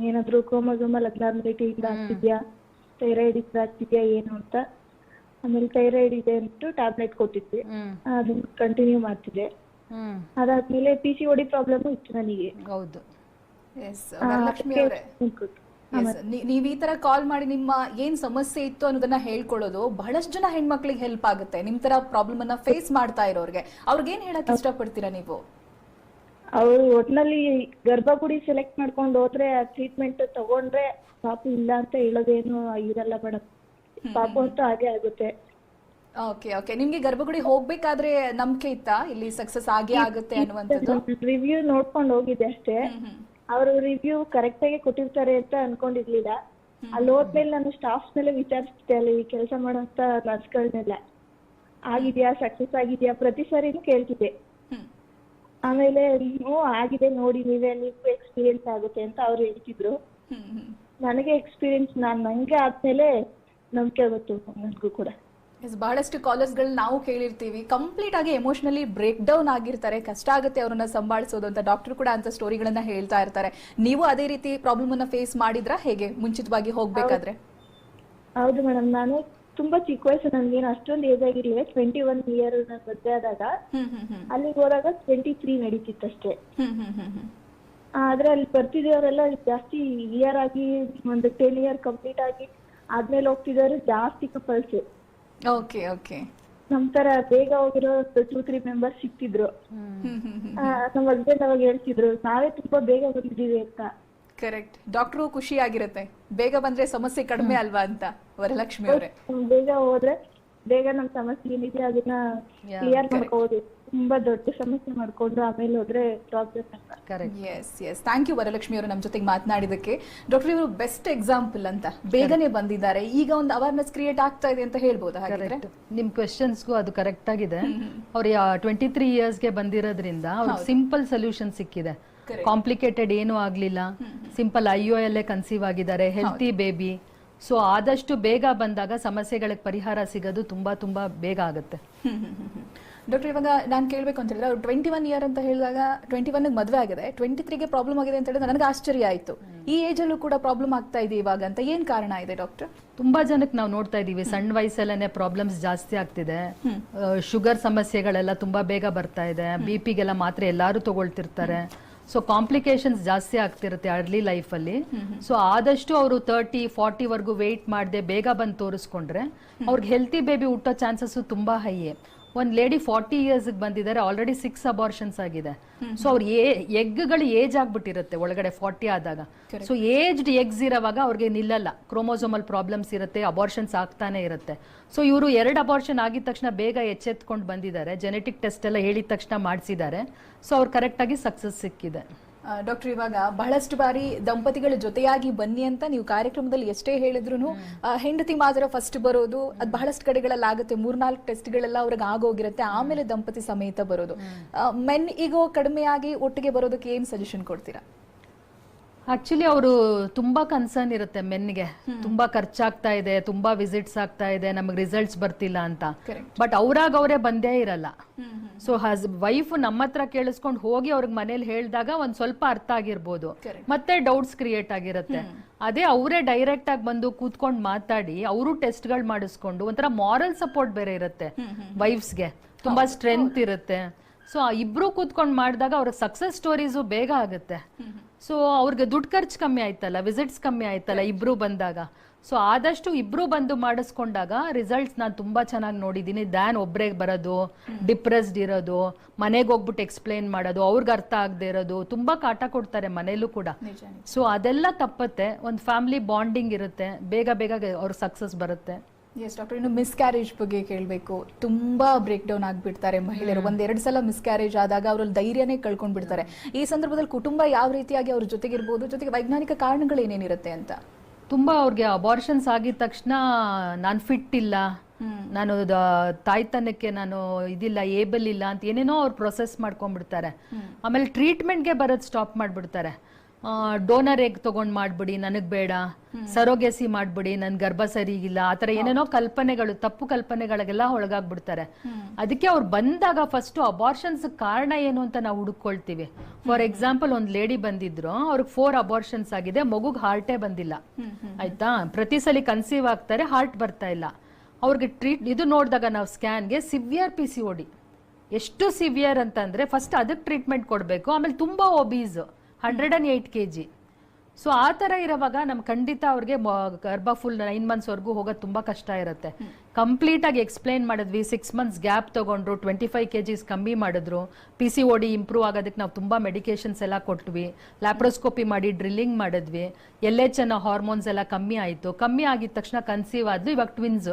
Speaker 3: ಏನಾದ್ರು ಕ್ರೋಮೋಸೋಮಲ್ ಅಬ್ನಾರ್ಮಲಿಟಿ ಇಂದ ಆಗ್ತಿದ್ಯಾ? ಥೈರಾಯ್ಡ್ ಇಂದ ಆಗ್ತಿದ್ಯಾ ಏನು ಅಂತ. ಆಮೇಲೆ ಥೈರಾಯ್ಡ್ ಇದೆ ಅಂತ ಟ್ಯಾಬ್ಲೆಟ್ ಕೊಟ್ಟಿದ್ವಿ. ಅದನ್ನ ಕಂಟಿನ್ಯೂ ಮಾಡ್ತಿದ್ದೆ. ಅದಾದ್ಮೇಲೆ ಪಿ ಸಿ ಓಡಿ ಪ್ರಾಬ್ಲಮ್ ಇತ್ತು ನನಗೆ.
Speaker 2: ಹೌದು.
Speaker 1: ಎಸ್
Speaker 3: ಆ,
Speaker 1: ವರಲಕ್ಷ್ಮಿ ಅವರೇ.
Speaker 3: ನಿಂತ್ಕೊತು.
Speaker 1: ನೀವ್ ಈ ತರ ಕಾಲ್ ಮಾಡಿ ನಿಮ್ಮ ಏನ್ ಸಮಸ್ಯೆ ಇತ್ತು ಅನ್ನೋದನ್ನ ಹೇಳ್ಕೊಳ್ಳೋದು ಬಹಳಷ್ಟು ಜನ ಹೆಣ್ಮಕ್ಳಿಗೆ ಹೆಲ್ಪ್ ಆಗುತ್ತೆ. ನಿಮ್ ತರ ಪ್ರಾಬ್ಲಮ್ ಅನ್ನ ಫೇಸ್ ಮಾಡ್ತಾ ಇರೋರ್ಗೆ. ಅವ್ರಿಗೇನ್ ಹೇಳಕ್ ಇಷ್ಟಪಡ್ತೀರಾ ನೀವು?
Speaker 3: ಅವ್ರು ಒಟ್ನಲ್ಲಿ ಗರ್ಭಗುಡಿ ಸೆಲೆಕ್ಟ್ ಮಾಡ್ಕೊಂಡು ಹೋದ್ರೆ ಆ ಟ್ರೀಟ್ಮೆಂಟ್ ತಗೊಂಡ್ರೆ ಪಾಪು ಇಲ್ಲ ಅಂತ ಹೇಳೋದೇನು ಇರಲ್ಲ ಮೇಡಮ್ ಪಾಪು ಅಂತೂ ಹಾಗೆ ಆಗುತ್ತೆ.
Speaker 1: ಓಕೆ ಓಕೆ ನಿಮ್ಗೆ ಗರ್ಭಗುಡಿ ಹೋಗ್ಬೇಕಾದ್ರೆ ನಂಬಿಕೆ ಇತ್ತಾ? ಇಲ್ಲಿ ಸಕ್ಸಸ್ ಆಗಿ ಆಗುತ್ತೆ ಅನ್ನುವಂಥದ್ದು?
Speaker 3: ರಿವ್ಯೂ ನೋಡ್ಕೊಂಡು ಹೋಗಿದ್ದೆ ಅಷ್ಟೇ. ಅವರು ರಿವ್ಯೂ ಕರೆಕ್ಟ್ ಆಗಿ ಕೊಟ್ಟಿರ್ತಾರೆ ಅಂತ ಅನ್ಕೊಂಡಿರ್ಲಿಲ್ಲ. ಅಲ್ಲಿ ಹೋದ್ಮೇಲೆ ನಾನು ಸ್ಟಾಫ್ಸ್ ಮೇಲೆ ವಿಚಾರಿಸ್ತಿದ್ದೆ ಅಲ್ಲಿ ಕೆಲಸ ಮಾಡೋಂತ ನರ್ಸ್ಗಳನ್ನೆಲ್ಲ. ಆಗಿದ್ಯಾ ಸಕ್ಸಸ್ ಆಗಿದ್ಯಾ? ಪ್ರತಿ ಸಾರಿನೂ ಕೇಳ್ತಿದ್ದೆ. ಆಮೇಲೆ ಹ್ಞೂ ಆಗಿದೆ ನೋಡಿ ನೀವೇ ನಿಮ್ಗೂ ಎಕ್ಸ್ಪೀರಿಯನ್ಸ್ ಆಗುತ್ತೆ ಅಂತ ಅವ್ರು ಹೇಳ್ತಿದ್ರು. ನನಗೆ ಎಕ್ಸ್ಪೀರಿಯನ್ಸ್ ನಾನ್ ನಂಗೆ ಆದ್ಮೇಲೆ ನಂಬಿಕೆ ಗೊತ್ತು ನನಗೂ ಕೂಡ.
Speaker 1: ಎಸ್ ಬಹಳಷ್ಟು ಕಾಲರ್ಸ್ಗಳು ನಾವು ಕೇಳಿರ್ತೀವಿ. ಕಂಪ್ಲೀಟ್ ಆಗಿ ಎಮೋಷನಲಿ ಬ್ರೇಕ್ ಡೌನ್ ಆಗಿರ್ತಾರೆ. ಕಷ್ಟ ಆಗುತ್ತೆ ಅವರನ್ನ ಸಂಭಾಳಿಸೋದು ಅಂತ. ಡಾಕ್ಟರ್ ಕೂಡ ಅಂತ ಸ್ಟೋರಿಗಳನ್ನ ಹೇಳ್ತಾ ಇರ್ತಾರೆ. ನೀವು ಅದೇ ರೀತಿ ಪ್ರಾಬ್ಲಮ್ ಅನ್ನ ಫೇಸ್ ಮಾಡಿದ್ರ? ಹೇಗೆ? ಮುಂಚಿತವಾಗಿ ಹೋಗ್ಬೇಕಾದ್ರೆ?
Speaker 3: ಹೌದು. ಮೇಡಮ್ ನಾನು ತುಂಬಾ ಚಿಕ್ಕ ವಯಸ್ಸು ನನ್ಗೇನು ಅಷ್ಟೊಂದು ಏಜ್ ಆಗಿರ್ಲಿಲ್ಲ. ಟ್ವೆಂಟಿ ಒನ್ ಇಯರ್ ನಾನು ಆದಾಗ ಅಲ್ಲಿಗೆ ಹೋದಾಗ ಟ್ವೆಂಟಿ ತ್ರೀ ನಡೀತಿತ್ತಷ್ಟೇ ಆದ್ರೆ ಅಲ್ಲಿ ಬರ್ತಿದ್ದವರೆಲ್ಲ ಜಾಸ್ತಿ ಇಯರ್ ಆಗಿ ಒಂದು ಟೆನ್ ಇಯರ್ ಕಂಪ್ಲೀಟ್ ಆಗಿ ಆದ್ಮೇಲೆ ಹೋಗ್ತಿದ್ದವರು ಜಾಸ್ತಿ ಕಪಲ್ಸ್
Speaker 1: ಓಕೆ ಓಕೆ.
Speaker 3: ನಮ್ ತರ ಬೇಗ ಹೋಗಿರೋ ಟೂ ತ್ರೀ ಮೆಂಬರ್ಸ್ ಸಿಕ್ತಿದ್ರು.
Speaker 1: ಹ್ಮ್.
Speaker 3: ಆ, ನಮ್ಮ ಹಸ್ಬೆಂಡ್ ಅವಾಗ ಹೇಳ್ತಿದ್ರು ನಾವೇ ತುಂಬಾ ಬೇಗ ಬಂದಿದೀವಿ ಅಂತ.
Speaker 1: ಕರೆಕ್ಟ್ ಡಾಕ್ಟ್ರು ಖುಷಿ ಆಗಿರುತ್ತೆ. ಬೇಗ ಬಂದ್ರೆ ಸಮಸ್ಯೆ ಕಡಿಮೆ ಅಲ್ವಾ ಅಂತ ವರಲಕ್ಷ್ಮಿ ಅವರೇ.
Speaker 3: ಬೇಗ ಹೋದ್ರೆ ಬೇಗ ನಮ್ ಸಮಸ್ಯೆ ಏನಿದೆ ಅದನ್ನ
Speaker 2: Yeah,
Speaker 3: ಕ್ಲಿಯರ್ ಮಾಡ್ಕೋಬಹುದು ತುಂಬಾ ದೊಡ್ಡ ಸಮಸ್ಯೆ ಮಾಡ್ಕೊಂಡು ಆಮೇಲೆ ಹೋದ್ರೆ ಪ್ರಾಬ್ಲಮ್ ಅಲ್ಲ
Speaker 2: correct
Speaker 1: yes yes thank you Varalakshmi ಅವರು ನಮ್ಮ ಜೊತೆಗೆ ಮಾತನಾಡಿದಕ್ಕೆ. ಡಾಕ್ಟರ್ ಇವರು ಬೆಸ್ಟ್ ಎಕ್ಸಾಂಪಲ್ ಅಂತ. ಬೇಗನೆ ಬಂದಿದ್ದಾರೆ. ಈಗ ಒಂದು ಅವೇರ್ನೆಸ್ ಕ್ರಿಯೇಟ್ ಆಗ್ತಾ ಇದೆ ಅಂತ ಹೇಳ್ಬೋದು ಹಾಗಿದ್ರೆ?
Speaker 2: ಕರೆಕ್ಟ್ ನಿಮ್ ಕ್ವೆಶನ್ಸ್ಗೂ ಅದು ಕರೆಕ್ಟ್ ಆಗಿದೆ. ಅವ್ರು ಟ್ವೆಂಟಿ ತ್ರೀ ಇಯರ್ಸ್ಗೆ ಬಂದಿರೋದ್ರಿಂದ ಅವ್ರಿಗೆ ಸಿಂಪಲ್ ಸೊಲ್ಯೂಷನ್ ಸಿಕ್ಕಿದೆ. ಕಾಂಪ್ಲಿಕೇಟೆಡ್ ಏನೂ ಆಗ್ಲಿಲ್ಲ. ಸಿಂಪಲ್ ಐ ಯು ಅಲ್ಲೇ ಕನ್ಸೀವ್ ಆಗಿದ್ದಾರೆ. ಹೆಲ್ತಿ ಬೇಬಿ ಸೊ ಆದಷ್ಟು ಬೇಗ ಬಂದಾಗ ಸಮಸ್ಯೆಗಳಿಗೆ ಪರಿಹಾರ ಸಿಗೋದು ತುಂಬಾ ತುಂಬಾ ಬೇಗ ಆಗುತ್ತೆ.
Speaker 1: ಡಾಕ್ಟರ್ ಇವಾಗ ನಾನು ಕೇಳಬೇಕು ಅಂತ ಹೇಳಿದ್ರೆ ಅವ್ರು ಟ್ವೆಂಟಿ ಒನ್ ಇಯರ್ ಅಂತ ಹೇಳಿದಾಗ ಟ್ವೆಂಟಿ ಒನ್ ಮದುವೆ ಆಗಿದೆ ಟ್ವೆಂಟಿ ತ್ರೀಗೆ ಪ್ರಾಬ್ಲಮ್ ಆಗಿದೆ ಅಂತ ಹೇಳಿದ್ರೆ ನನಗೆ ಆಶ್ಚರ್ಯ ಆಯಿತು. ಈ ಏಜಲ್ಲೂ ಕೂಡ ಪ್ರಾಬ್ಲಮ್ ಆಗ್ತಾ ಇದೆ ಇವಾಗ ಅಂತ ಏನು ಕಾರಣ ಇದೆ ಡಾಕ್ಟರ್
Speaker 2: ತುಂಬಾ ಜನಕ್ಕೆ ನಾವು ನೋಡ್ತಾ ಇದೀವಿ ಸಣ್ಣ ವಯಸ್ಸಲ್ಲೇ ಪ್ರಾಬ್ಲಮ್ಸ್ ಜಾಸ್ತಿ ಆಗ್ತಿದೆ. ಶುಗರ್ ಸಮಸ್ಯೆಗಳೆಲ್ಲ ತುಂಬಾ ಬೇಗ ಬರ್ತಾ ಇದೆ ಬಿ ಪಿಗೆಲ್ಲ ಮಾತ್ರ ಎಲ್ಲಾರು ತಗೊಳ್ತಿರ್ತಾರೆ. ಸೊ ಕಾಂಪ್ಲಿಕೇಶನ್ಸ್ ಜಾಸ್ತಿ ಆಗ್ತಿರುತ್ತೆ ಅರ್ಲಿ ಲೈಫಲ್ಲಿ ಸೊ ಆದಷ್ಟು ಅವರು ತರ್ಟಿ ಫಾರ್ಟಿ ವರ್ಗು ವೆಯ್ಟ್ ಮಾಡದೆ ಬೇಗ ಬಂದು ತೋರಿಸ್ಕೊಂಡ್ರೆ ಅವ್ರಿಗೆ ಹೆಲ್ತಿ ಬೇಬಿ ಹುಟ್ಟೋ ಚಾನ್ಸಸ್ ತುಂಬಾ ಹೈ ಒಂದ್ ಲೇಡಿ ಫಾರ್ಟಿ ಇಯರ್ಸ್ ಬಂದಿದ್ದಾರೆ ಆಲ್ರೆಡಿ ಸಿಕ್ಸ್ ಅಬಾರ್ಷನ್ಸ್ ಆಗಿದೆ. ಸೊ ಅವ್ರ ಎಗ್ಗಳು ಏಜ್ ಆಗ್ಬಿಟ್ಟಿರುತ್ತೆ ಒಳಗಡೆ ಫಾರ್ಟಿ ಆದಾಗ. ಸೊ ಏಜ್ಡ್ ಎಗ್ಸ್ ಇರೋವಾಗ ಅವ್ರಿಗೆ ನಿಲ್ಲಲ್ಲ. ಕ್ರೋಮೋಸೋಮಲ್ ಪ್ರಾಬ್ಲಮ್ಸ್ ಇರುತ್ತೆ ಅಬಾರ್ಷನ್ಸ್ ಆಗ್ತಾನೆ ಇರುತ್ತೆ. ಸೊ ಇವರು ಎರಡು ಅಬಾರ್ಷನ್ ಆಗಿದ ತಕ್ಷಣ ಬೇಗ ಎಚ್ಚೆತ್ಕೊಂಡು ಬಂದಿದ್ದಾರೆ. ಜೆನೆಟಿಕ್ ಟೆಸ್ಟ್ ಎಲ್ಲ ಹೇಳಿದ ತಕ್ಷಣ ಮಾಡಿಸಿದ್ದಾರೆ. ಸೊ ಅವ್ರು ಕರೆಕ್ಟಾಗಿ ಸಕ್ಸಸ್ ಸಿಕ್ಕಿದೆ.
Speaker 1: ಡಾಕ್ಟರ್ ಇವಾಗ ಬಹಳಷ್ಟು ಬಾರಿ ದಂಪತಿಗಳ ಜೊತೆಯಾಗಿ ಬನ್ನಿ ಅಂತ ನೀವು ಕಾರ್ಯಕ್ರಮದಲ್ಲಿ ಎಷ್ಟೇ ಹೇಳಿದ್ರು ಹೆಂಡತಿ ಮಾತ್ರ ಫಸ್ಟ್ ಬರೋದು ಅದು ಬಹಳಷ್ಟು ಕಡೆಗಳಲ್ಲಿ ಆಗುತ್ತೆ. ಮೂರ್ನಾಲ್ಕು ಟೆಸ್ಟ್ಗಳೆಲ್ಲ ಅವ್ರಿಗೆ ಆಗೋಗಿರುತ್ತೆ ಆಮೇಲೆ ದಂಪತಿ ಸಮೇತ ಬರೋದು. ಮೆನ್ ಈಗೋ ಕಡಿಮೆಯಾಗಿ ಒಟ್ಟಿಗೆ ಬರೋದಕ್ಕೆ ಏನ್ ಸಜೆಷನ್ ಕೊಡ್ತೀರಾ?
Speaker 2: ಆಕ್ಚುಲಿ ಅವರು ತುಂಬಾ ಕನ್ಸರ್ನ್ ಇರುತ್ತೆ ಮೆನ್ಗೆ. ತುಂಬಾ ಖರ್ಚಾಗ್ತಾ ಇದೆ ತುಂಬಾ ವಿಸಿಟ್ಸ್ ಆಗ್ತಾ ಇದೆ ನಮಗೆ ರಿಸಲ್ಟ್ಸ್ ಬರ್ತಿಲ್ಲ ಅಂತ. ಬಟ್ ಅವ್ರಾಗ ಅವರೇ ಬಂದೇ ಇರಲ್ಲ. ಸೊ ಹಸ್ ವೈಫ್ ನಮ್ಮ ಹತ್ರ ಕೇಳಿಸ್ಕೊಂಡು ಹೋಗಿ ಅವ್ರಿಗೆ ಮನೇಲಿ ಹೇಳಿದಾಗ ಒಂದ್ ಸ್ವಲ್ಪ ಅರ್ಥ ಆಗಿರ್ಬೋದು. ಮತ್ತೆ ಡೌಟ್ಸ್ ಕ್ರಿಯೇಟ್ ಆಗಿರುತ್ತೆ. ಅದೇ ಅವರೇ ಡೈರೆಕ್ಟ್ ಆಗಿ ಬಂದು ಕೂತ್ಕೊಂಡು ಮಾತಾಡಿ ಅವರು ಟೆಸ್ಟ್ಗಳು ಮಾಡಿಸ್ಕೊಂಡು ಒಂಥರ ಮಾರಲ್ ಸಪೋರ್ಟ್ ಬೇರೆ ಇರುತ್ತೆ ವೈಫ್ಸ್ಗೆ ತುಂಬಾ ಸ್ಟ್ರೆಂತ್ ಇರುತ್ತೆ. ಸೊ ಇಬ್ರು ಕೂತ್ಕೊಂಡು ಮಾಡಿದಾಗ ಅವ್ರಿಗೆ ಸಕ್ಸಸ್ ಸ್ಟೋರೀಸು ಬೇಗ ಆಗುತ್ತೆ. ಸೊ ಅವ್ರಿಗೆ ದುಡ್ಡು ಖರ್ಚು ಕಮ್ಮಿ ಆಯ್ತಲ್ಲ ವಿಸಿಟ್ಸ್ ಕಮ್ಮಿ ಆಯ್ತಲ್ಲ ಇಬ್ರು ಬಂದಾಗ. ಸೊ ಆದಷ್ಟು ಇಬ್ರು ಬಂದು ಮಾಡಿಸ್ಕೊಂಡಾಗ ರಿಸಲ್ಟ್ಸ್ ನಾನು ತುಂಬಾ ಚೆನ್ನಾಗಿ ನೋಡಿದ್ದೀನಿ ದ್ಯಾನ್ ಒಬ್ರೇ ಬರೋದು ಡಿಪ್ರೆಸ್ಡ್ ಇರೋದು ಮನೆಗೆ ಹೋಗ್ಬಿಟ್ಟು ಎಕ್ಸ್ಪ್ಲೇನ್ ಮಾಡೋದು ಅವ್ರಿಗೆ ಅರ್ಥ ಆಗದೆ ಇರೋದು ತುಂಬಾ ಕಾಟ ಕೊಡ್ತಾರೆ ಮನೇಲೂ ಕೂಡ. ಸೊ ಅದೆಲ್ಲ ತಪ್ಪತ್ತೆ. ಒಂದು ಫ್ಯಾಮಿಲಿ ಬಾಂಡಿಂಗ್ ಇರುತ್ತೆ. ಬೇಗ ಬೇಗ ಅವ್ರ ಸಕ್ಸಸ್ ಬರುತ್ತೆ.
Speaker 1: ಎಸ್ ಡಾಕ್ಟರ್ ಇನ್ನು ಮಿಸ್ಕ್ಯಾರೇಜ್ ಬಗ್ಗೆ ಕೇಳಬೇಕು. ತುಂಬಾ ಬ್ರೇಕ್ ಡೌನ್ ಆಗಿಬಿಡ್ತಾರೆ ಮಹಿಳೆಯರು. ಒಂದೆರಡು ಸಲ ಮಿಸ್ಕ್ಯಾರೇಜ್ ಆದಾಗ ಅವರಲ್ಲಿ ಧೈರ್ಯನೇ ಕಳ್ಕೊಂಡು ಬಿಡ್ತಾರೆ ಈ ಸಂದರ್ಭದಲ್ಲಿ ಕುಟುಂಬ ಯಾವ ರೀತಿಯಾಗಿ ಅವ್ರ ಜೊತೆಗಿರ್ಬೋದು ಜೊತೆಗೆ ವೈಜ್ಞಾನಿಕ ಕಾರಣಗಳು ಏನೇನಿರುತ್ತೆ ಅಂತ?
Speaker 2: ತುಂಬಾ ಅವ್ರಿಗೆ ಅಬಾರ್ಷನ್ಸ್ ಆಗಿದ ತಕ್ಷಣ ನಾನು ಫಿಟ್ ಇಲ್ಲ. ನಾನು ತಾಯ್ತನಕ್ಕೆ ನಾನು ಇದಿಲ್ಲ ಏಬಲ್ ಇಲ್ಲ ಅಂತ ಏನೇನೋ ಅವ್ರು ಪ್ರೊಸೆಸ್ ಮಾಡ್ಕೊಂಡ್ಬಿಡ್ತಾರೆ. ಆಮೇಲೆ ಟ್ರೀಟ್ಮೆಂಟ್ಗೆ ಬರೋದು ಸ್ಟಾಪ್ ಮಾಡ್ಬಿಡ್ತಾರೆ. ಡೋನರ್ ಎಗ್ ತಗೊಂಡ್ ಮಾಡ್ಬಿಡಿ ನನಗ್ ಬೇಡ. ಸರೋಗೆಸಿ ಮಾಡ್ಬಿಡಿ ನನ್ ಗರ್ಭ ಸರಿಗಿಲ್ಲ ಆತರ ಏನೇನೋ ಕಲ್ಪನೆಗಳು ತಪ್ಪು ಕಲ್ಪನೆಗಳಿಗೆಲ್ಲ ಒಳಗಾಗ್ಬಿಡ್ತಾರೆ. ಅದಕ್ಕೆ ಅವ್ರು ಬಂದಾಗ ಫಸ್ಟ್ ಅಬಾರ್ಷನ್ಸ್ ಕಾರಣ ಏನು ಅಂತ ನಾವು ಹುಡುಕೊಳ್ತೀವಿ. ಫಾರ್ ಎಕ್ಸಾಂಪಲ್ ಒಂದ್ ಲೇಡಿ ಬಂದಿದ್ರು ಅವ್ರಿಗೆ ಫೋರ್ ಅಬಾರ್ಷನ್ಸ್ ಆಗಿದೆ ಮಗುಗ್ ಹಾರ್ಟೇ ಬಂದಿಲ್ಲ. ಆಯ್ತಾ? ಪ್ರತಿ ಸಲ ಕನ್ಸೀವ್ ಆಗ್ತಾರೆ ಹಾರ್ಟ್ ಬರ್ತಾ ಇಲ್ಲ. ಅವ್ರಿಗೆ ಟ್ರೀಟ್ ಇದು ನೋಡಿದಾಗ ನಾವು ಸ್ಕ್ಯಾನ್ಗೆ ಸಿವಿಯರ್ ಪಿ ಸಿ ಓಡಿ ಎಷ್ಟು ಸಿವಿಯರ್ ಅಂತಂದ್ರೆ ಫಸ್ಟ್ ಅದಕ್ಕೆ ಟ್ರೀಟ್ಮೆಂಟ್ ಕೊಡಬೇಕು ಆಮೇಲೆ ತುಂಬಾ obese hundred and eight K G so ಆ ಥರ ಇರೋವಾಗ ನಮ್ ಖಂಡಿತ ಅವ್ರಿಗೆ ಗರ್ಭ ಫುಲ್ ನೈನ್ ಮಂತ್ಸ್ವರೆಗೂ ಹೋಗೋದು ತುಂಬಾ ಕಷ್ಟ ಇರುತ್ತೆ. ಕಂಪ್ಲೀಟ್ ಆಗಿ ಎಕ್ಸ್ಪ್ಲೈನ್ ಮಾಡಿದ್ವಿ ಸಿಕ್ಸ್ ಮಂತ್ಸ್ ಗ್ಯಾಪ್ ತಗೊಂಡ್ರು ಟ್ವೆಂಟಿ ಫೈವ್ ಕೆ ಜಿಸ್ ಕಮ್ಮಿ ಮಾಡಿದ್ರು. ಪಿ ಸಿ ಓಡಿ ಇಂಪ್ರೂವ್ ಆಗೋದಕ್ಕೆ ನಾವು ತುಂಬಾ ಮೆಡಿಕೇಶನ್ಸ್ ಎಲ್ಲ ಕೊಟ್ವಿ. ಲ್ಯಾಪ್ರೋಸ್ಕೋಪಿ ಮಾಡಿ ಡ್ರಿಲ್ಲಿಂಗ್ ಮಾಡಿದ್ವಿ. ಎಲ್ ಎಚ್ ಅನ್ನೋ ಹಾರ್ಮೋನ್ಸ್ ಎಲ್ಲ ಕಮ್ಮಿ ಆಯಿತು. ಕಮ್ಮಿ ಆಗಿದ ತಕ್ಷಣ ಕನ್ಸೀವ್ ಆದ್ಲು ಇವಾಗ ಟ್ವಿನ್ಸ್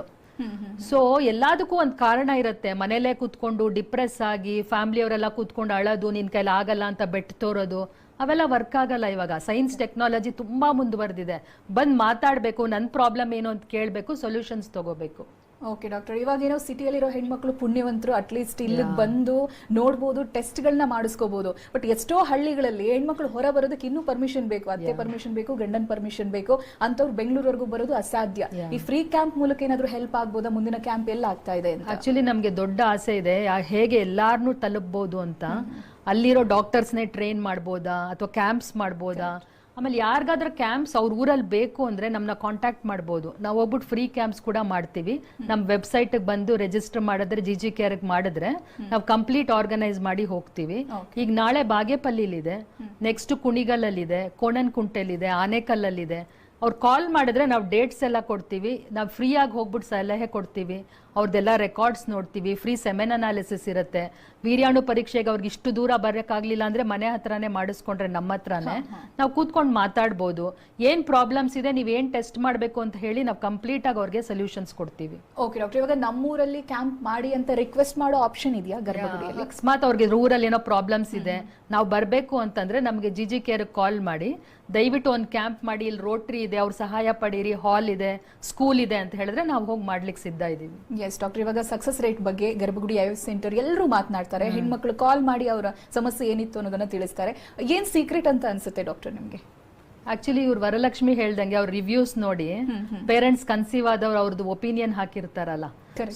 Speaker 2: ಸೊ ಎಲ್ಲದಕ್ಕೂ ಒಂದು ಕಾರಣ ಇರುತ್ತೆ. ಮನೇಲೆ ಕೂತ್ಕೊಂಡು ಡಿಪ್ರೆಸ್ ಆಗಿ ಫ್ಯಾಮಿಲಿಯವರೆಲ್ಲ ಕೂತ್ಕೊಂಡು ಅಳೋದು ನಿನ್ ಕೈಲಿ ಆಗಲ್ಲ ಅಂತ ಬೆಟ್ ತೋರೋದು ಅವೆಲ್ಲ ವರ್ಕ್ ಆಗಲ್ಲ ಇವಾಗ. ಸೈನ್ಸ್ ಟೆಕ್ನಾಲಜಿ ತುಂಬಾ ಮುಂದುವರೆದಿದೆ. ಬಂದು ಮಾತಾಡಬೇಕು ನನ್ ಪ್ರಾಬ್ಲಮ್ ಏನು ಅಂತ ಕೇಳಬೇಕು ಸೊಲ್ಯೂಷನ್ಸ್ ತಗೋಬೇಕು.
Speaker 1: ಓಕೆ ಡಾಕ್ಟರ್ ಇವಾಗ ಏನೋ ಸಿಟಿಯಲ್ಲಿರೋ ಹೆಣ್ಮಕ್ಳು ಪುಣ್ಯವಂತರು ಅಟ್ಲೀಸ್ಟ್ ಇಲ್ಲಿಗೆ ಬಂದು ನೋಡ್ಬೋದು ಟೆಸ್ಟ್ಗಳನ್ನ ಮಾಡಿಸ್ಕೋಬಹುದು ಬಟ್ ಎಷ್ಟೋ ಹಳ್ಳಿಗಳಲ್ಲಿ ಹೆಣ್ಮಕ್ಳು ಹೊರ ಬರೋದಕ್ಕೆ ಇನ್ನೂ ಪರ್ಮಿಷನ್ ಬೇಕು. ಅತ್ತೆ ಪರ್ಮಿಷನ್ ಬೇಕು ಗಂಡನ್ ಪರ್ಮಿಷನ್ ಬೇಕು. ಅಂತವ್ರು ಬೆಂಗಳೂರವರೆಗೂ ಬರೋದು ಅಸಾಧ್ಯ. ಈ ಫ್ರೀ ಕ್ಯಾಂಪ್ ಮೂಲಕ ಏನಾದರೂ ಹೆಲ್ಪ್ ಆಗ್ಬೋದಾ? ಮುಂದಿನ ಕ್ಯಾಂಪ್ ಎಲ್ಲ ಆಗ್ತಾ ಇದೆ
Speaker 2: ಆಕ್ಚುಲಿ ನಮಗೆ ದೊಡ್ಡ ಆಸೆ ಇದೆ. ಹೇಗೆ ಎಲ್ಲಾರನ್ನೂ ತಲುಪಬಹುದು ಅಂತ. ಅಲ್ಲಿರೋ ಡಾಕ್ಟರ್ಸ್ನೇ ಟ್ರೈನ್ ಮಾಡ್ಬೋದಾ? ಅಥವಾ ಕ್ಯಾಂಪ್ಸ್ ಮಾಡ್ಬೋದಾ? ಆಮೇಲೆ ಯಾರಿಗಾದ್ರೂ ಕ್ಯಾಂಪ್ಸ್ ಅವ್ರ ಊರಲ್ಲಿ ಬೇಕು ಅಂದ್ರೆ ನಮ್ಮನ್ನ ಕಾಂಟ್ಯಾಕ್ಟ್ ಮಾಡ್ಬೋದು. ನಾವು ಹೋಗ್ಬಿಟ್ಟು ಫ್ರೀ ಕ್ಯಾಂಪ್ಸ್ ಕೂಡ ಮಾಡ್ತೀವಿ. ನಮ್ಮ ವೆಬ್ಸೈಟ್ ಬಂದು ರಿಜಿಸ್ಟರ್ ಮಾಡಿದ್ರೆ ಜಿ ಜಿ ಕೇರ್ಗೆ ಮಾಡಿದ್ರೆ ನಾವು ಕಂಪ್ಲೀಟ್ ಆರ್ಗನೈಸ್ ಮಾಡಿ ಹೋಗ್ತೀವಿ. ಈಗ ನಾಳೆ ಬಾಗೇಪಲ್ಲಿಲಿದೆ. ನೆಕ್ಸ್ಟ್ ಕುಣಿಗಲ್ಲಲ್ಲಿದೆ ಕೋಣನ್ ಕುಂಟೆಲಿದೆ ಆನೆಕಲ್ಲಲ್ಲಿದೆ. ಅವ್ರು ಕಾಲ್ ಮಾಡಿದ್ರೆ ನಾವು ಡೇಟ್ಸ್ ಎಲ್ಲ ಕೊಡ್ತೀವಿ. ನಾವು ಫ್ರೀಯಾಗಿ ಆಗಿ ಹೋಗ್ಬಿಟ್ಟು ಸಲಹೆ ಕೊಡ್ತೀವಿ. ಅವ್ರದ್ದೆಲ್ಲ ರೆಕಾರ್ಡ್ಸ್ ನೋಡ್ತೀವಿ. ಫ್ರೀ ಸೆಮೆನ್ ಅನಾಲಿಸಿಸ್ ಇರುತ್ತೆ. ವೀರ್ಯಾಣು ಪರೀಕ್ಷೆಗೆ ಅವ್ರಿಗೆ ಇಷ್ಟು ದೂರ ಬರಕ್ಕಾಗ್ಲಿಲ್ಲ ಅಂದ್ರೆ ಮನೆ ಹತ್ರನೇ ಮಾಡಿಸ್ಕೊಂಡ್ರೆ ನಮ್ಮ ಹತ್ರನೇ. ನಾವು ಕೂತ್ಕೊಂಡು ಮಾತಾಡ್ಬೋದು. ಏನ್ ಪ್ರಾಬ್ಲಮ್ಸ್ ಇದೆ ನೀವ್ ಏನ್ ಟೆಸ್ಟ್ ಮಾಡಬೇಕು ಅಂತ ಹೇಳಿ ನಾವು ಕಂಪ್ಲೀಟ್ ಆಗಿ ಅವ್ರಿಗೆ ಸೊಲ್ಯೂಷನ್ಸ್ ಕೊಡ್ತೀವಿ.
Speaker 1: ಓಕೆ ಡಾಕ್ಟರ್ ಇವಾಗ ನಮ್ಮೂರಲ್ಲಿ ಕ್ಯಾಂಪ್ ಮಾಡಿ ಅಂತ ರಿಕ್ವೆಸ್ಟ್ ಮಾಡೋ ಆಪ್ಷನ್ ಇದೆಯಾ ಗರ್ಭಗುಡಿಯಲ್ಲಿ?
Speaker 2: ಅಕಸ್ಮಾತ್ ಅವ್ರಿಗೆ ರೂರಲ್ ಏನೋ ಪ್ರಾಬ್ಲಮ್ಸ್ ಇದೆ. ನಾವು ಬರಬೇಕು ಅಂತಂದ್ರೆ ನಮಗೆ ಜಿ ಜಿ ಕೇರ್ ಕಾಲ್ ಮಾಡಿ ದಯವಿಟ್ಟು ಒಂದು ಕ್ಯಾಂಪ್ ಮಾಡಿ ಇಲ್ಲಿ ರೋಟ್ರಿ ಇದೆ ಅವ್ರ ಸಹಾಯ ಪಡೀರಿ ಹಾಲ್ ಇದೆ ಸ್ಕೂಲ್ ಇದೆ ಅಂತ ಹೇಳಿದ್ರೆ ನಾವು ಹೋಗಿ ಮಾಡ್ಲಿಕ್ಕೆ ಸಿದ್ಧ ಇದ್ದೀವಿ
Speaker 1: ಎಸ್ ಡಾಕ್ಟರ್ ಇವಾಗ ಸಕ್ಸಸ್ ರೇಟ್ ಬಗ್ಗೆ ಗರ್ಭಗುಡಿ ಐ ಸೆಂಟರ್ ಎಲ್ಲರೂ ಮಾತನಾಡ್ತಾರೆ. ಹೆಣ್ಮಕ್ಳು ಕಾಲ್ ಮಾಡಿ ಅವರ ಸಮಸ್ಯೆ ಏನಿತ್ತು ಅನ್ನೋದನ್ನ ತಿಳಿಸ್ತಾರೆ. ಏನ್ ಸೀಕ್ರೆಟ್ ಅಂತ ಅನ್ಸುತ್ತೆ ಡಾಕ್ಟರ್ ನಿಮ್ಗೆ?
Speaker 2: ಆಕ್ಚುಲಿ ಇವ್ರು ವರಲಕ್ಷ್ಮಿ ಹೇಳ್ದಂಗೆ ಅವ್ರ ರಿವ್ಯೂಸ್ ನೋಡಿ ಪೇರೆಂಟ್ಸ್ ಕನ್ಸೀವ್ ಆದವ್ರು ಅವ್ರದ್ದು ಒಪಿನಿಯನ್ ಹಾಕಿರ್ತಾರಲ್ಲ.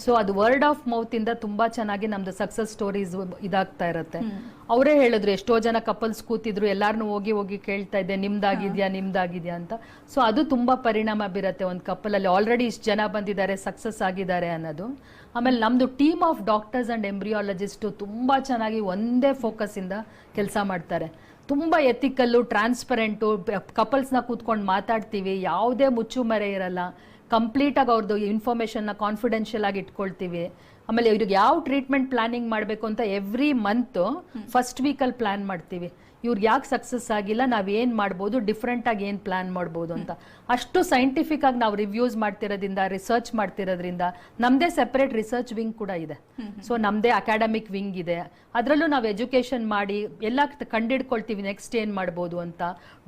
Speaker 2: ಸೊ ಅದು ವರ್ಡ್ ಆಫ್ ಮೌತ್ ಇಂದ ತುಂಬಾ ಚೆನ್ನಾಗಿ ನಮ್ದು ಸಕ್ಸಸ್ ಸ್ಟೋರೀಸ್ ಇದಾಗ್ತಾ ಇರತ್ತೆ. ಅವರೇ ಹೇಳಿದ್ರು ಎಷ್ಟೋ ಜನ ಕಪಲ್ಸ್ ಕೂತಿದ್ರು ಎಲ್ಲಾರನು ಹೋಗಿ ಹೋಗಿ ಕೇಳ್ತಾ ಇದ್ದೆ ನಿಮ್ದಾಗಿದ್ಯಾ ನಿಮ್ದಾಗಿದ್ಯಾ ಅಂತ. ಸೊ ಅದು ತುಂಬಾ ಪರಿಣಾಮ ಬೀರತ್ತೆ ಒಂದು ಕಪಲ್ ಅಲ್ಲಿ. ಆಲ್ರೆಡಿ ಇಷ್ಟು ಜನ ಬಂದಿದ್ದಾರೆ ಸಕ್ಸಸ್ ಆಗಿದ್ದಾರೆ ಅನ್ನೋದು. ಆಮೇಲೆ ನಮ್ಮದು team of doctors and embryologist ತುಂಬ ಚೆನ್ನಾಗಿ ಒಂದೇ ಫೋಕಸಿಂದ ಕೆಲಸ ಮಾಡ್ತಾರೆ. ತುಂಬ ಎಥಿಕಲ್ಲು ಟ್ರಾನ್ಸ್ಪರೆಂಟು ಕಪಲ್ಸ್ನ ಕೂತ್ಕೊಂಡು ಮಾತಾಡ್ತೀವಿ, ಯಾವುದೇ ಮುಚ್ಚುಮರೆ ಇರಲ್ಲ. ಕಂಪ್ಲೀಟಾಗಿ ಅವ್ರದ್ದು ಇನ್ಫಾರ್ಮೇಷನ್ನ ಕಾನ್ಫಿಡೆನ್ಷಿಯಲ್ ಆಗಿ ಇಟ್ಕೊಳ್ತೀವಿ. ಆಮೇಲೆ ಇವ್ರಿಗೆ ಯಾವ ಟ್ರೀಟ್ಮೆಂಟ್ ಪ್ಲಾನಿಂಗ್ ಮಾಡಬೇಕು ಅಂತ ಎವ್ರಿ ಮಂತ್ ಫಸ್ಟ್ ವೀಕಲ್ಲಿ ಪ್ಲ್ಯಾನ್ ಮಾಡ್ತೀವಿ. ಇವ್ರಿಗೆ ಯಾಕೆ ಸಕ್ಸಸ್ ಆಗಿಲ್ಲ? ನಾವು ಏನು ಮಾಡ್ಬೋದು? ಡಿಫ್ರೆಂಟ್ ಆಗಿ ಏನ್ ಪ್ಲಾನ್ ಮಾಡ್ಬೋದು ಅಂತ. ಅಷ್ಟು ಸೈಂಟಿಫಿಕ್ ಆಗಿ ನಾವು ರಿವ್ಯೂಸ್ ಮಾಡ್ತಿರೋದ್ರಿಂದ ರಿಸರ್ಚ್ ಮಾಡ್ತಿರೋದ್ರಿಂದ ನಮ್ದೇ ಸೆಪರೇಟ್ ರಿಸರ್ಚ್ ವಿಂಗ್ ಕೂಡ ಇದೆ. ಸೊ ನಮ್ದೇ ಅಕಾಡೆಮಿಕ್ ವಿಂಗ್ ಇದೆ. ಅದರಲ್ಲೂ ನಾವು ಎಜುಕೇಷನ್ ಮಾಡಿ ಎಲ್ಲ ಕಂಡಿಡ್ಕೊಳ್ತೀವಿ ನೆಕ್ಸ್ಟ್ ಏನು ಮಾಡ್ಬೋದು ಅಂತ.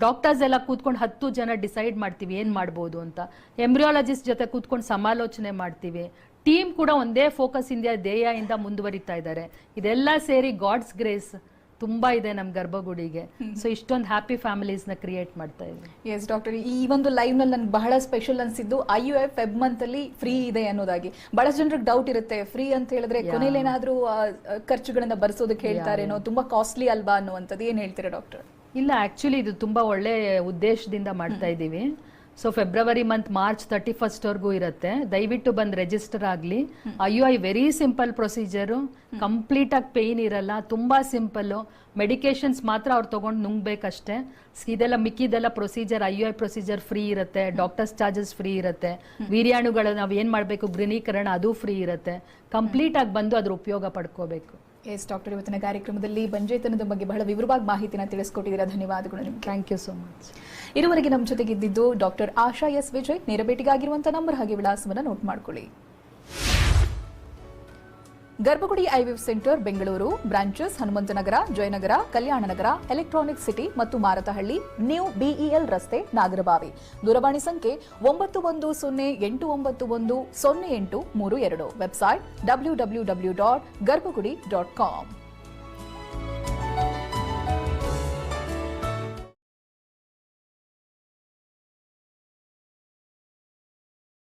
Speaker 2: ಡಾಕ್ಟರ್ಸ್ ಎಲ್ಲ ಕೂತ್ಕೊಂಡು ಹತ್ತು ಜನ ಡಿಸೈಡ್ ಮಾಡ್ತೀವಿ ಏನು ಮಾಡ್ಬೋದು ಅಂತ. ಎಂಬ್ರಿಯಾಲಜಿಸ್ಟ್ ಜೊತೆ ಕೂತ್ಕೊಂಡು ಸಮಾಲೋಚನೆ ಮಾಡ್ತೀವಿ. ಟೀಮ್ ಕೂಡ ಒಂದೇ ಫೋಕಸ್ ಇಂದ ಧ್ಯೇಯ ಇಂದ ಮುಂದುವರಿತಾ ಇದ್ದಾರೆ. ಇದೆಲ್ಲ ಸೇರಿ ಗಾಡ್ಸ್ ಗ್ರೇಸ್ ತುಂಬಾ ಇದೆ ನಮ್ ಗರ್ಭಗುಡಿಗೆ. ಸೊ ಇಷ್ಟೊಂದು ಹ್ಯಾಪಿ ಫ್ಯಾಮಿಲೀಸ್ನ ಕ್ರಿಯೇಟ್ ಮಾಡ್ತಾ ಇದ್ದೀವಿ.
Speaker 1: ಎಸ್ ಡಾಕ್ಟರ್ ಈ ಒಂದು ಲೈವ್ನಲ್ಲಿ ನನ್ಗೆ ಬಹಳ special ಅನ್ಸಿದ್ದು I U F web month ಅಲ್ಲಿ ಫ್ರೀ ಇದೆ ಅನ್ನೋದಾಗಿ. ಬಹಳಷ್ಟು ಜನರಿಗೆ ಡೌಟ್ ಇರುತ್ತೆ ಫ್ರೀ ಅಂತ ಹೇಳಿದ್ರೆ ಕೊನೆಯಲ್ಲಿ ಏನಾದ್ರೂ ಆ, ಆ, ಖರ್ಚುಗಳನ್ನ ಭರಿಸೋದಕ್ಕೆ ಹೇಳ್ತಾರೇನೋ ತುಂಬಾ ಕಾಸ್ಟ್ಲಿ ಅಲ್ವಾ ಅನ್ನುವಂಥದ್ದು ಏನ್ ಹೇಳ್ತೀರಾ ಡಾಕ್ಟರ್
Speaker 2: ಇಲ್ಲ ಆಕ್ಚುಲಿ ಇದು ತುಂಬಾ ಒಳ್ಳೆ ಉದ್ದೇಶದಿಂದ ಮಾಡ್ತಾ ಇದ್ದೀವಿ. So February month March thirty first ವರ್ಗೂ ಇರುತ್ತೆ. ದಯವಿಟ್ಟು ಬಂದು ರೆಜಿಸ್ಟರ್ ಆಗಲಿ. I U I very simple procedure complete ಆಗಿ ಪೇಯ್ನ್ ಇರಲ್ಲ. ತುಂಬಾ ಸಿಂಪಲ್ ಮೆಡಿಕೇಶನ್ಸ್ ಮಾತ್ರ ಅವ್ರು ತಗೊಂಡು ನುಂಗ್ಬೇಕಷ್ಟೇ. ಇದೆಲ್ಲ ಮಿಕ್ಕಿದೆಲ್ಲ procedure I U I procedure free ಇರುತ್ತೆ. ಡಾಕ್ಟರ್ಸ್ ಚಾರ್ಜಸ್ ಫ್ರೀ ಇರುತ್ತೆ. ವೀರ್ಯಾಣುಗಳು ನಾವು ಏನ್ ಮಾಡಬೇಕು? ಗೃಹೀಕರಣ ಅದು ಫ್ರೀ ಇರುತ್ತೆ. ಕಂಪ್ಲೀಟ್ ಆಗಿ ಬಂದು ಅದ್ರ ಉಪಯೋಗ ಪಡ್ಕೋಬೇಕು.
Speaker 1: ಎಸ್ ಡಾಕ್ಟರ್ ಇವತ್ತಿನ ಕಾರ್ಯಕ್ರಮದಲ್ಲಿ ಬಂಜೇತನದ ಬಗ್ಗೆ ಬಹಳ ವಿವರವಾಗಿ ಮಾಹಿತಿನ ತಿಳಿಸ್ಕೊಟ್ಟಿದ್ದೀರಾ. ಧನ್ಯವಾದಗಳು ನಿಮ್ಗೆ.
Speaker 2: ಥ್ಯಾಂಕ್ ಯು ಸೋ ಮಚ್
Speaker 1: ಇರುವರೆಗೆ ನಮ್ಮ ಜೊತೆಗಿದ್ದಿದ್ದು ಡಾಕ್ಟರ್ ಆಶಾ ಎಸ್ ವಿಜಯ್ ನೇರ ಭೇಟಿಗಾಗಿರುವಂತಹ ನಂಬರ್ ಹಾಗೆ ವಿಳಾಸವನ್ನು ನೋಟ್ ಮಾಡ್ಕೊಳ್ಳಿ. Garbhagudi IVF centre, Bengaluru, branches Hanumanthanagar, Jayanagar, Kalyananagar, Electronic City ಮತ್ತು ಮಾರತಹಳ್ಳಿ, ನ್ಯೂ ಬಿಇಎಲ್ ರಸ್ತೆ, ನಾಗರಬಾವಿ. ದೂರವಾಣಿ ಸಂಖ್ಯೆ ಒಂಬತ್ತು ಒಂದು ಸೊನ್ನೆ ಎಂಟು ಒಂಬತ್ತು ಒಂದು ಸೊನ್ನೆ ಎಂಟು ಮೂರು ಎರಡು. Website W W W dot Garbhagudi dot com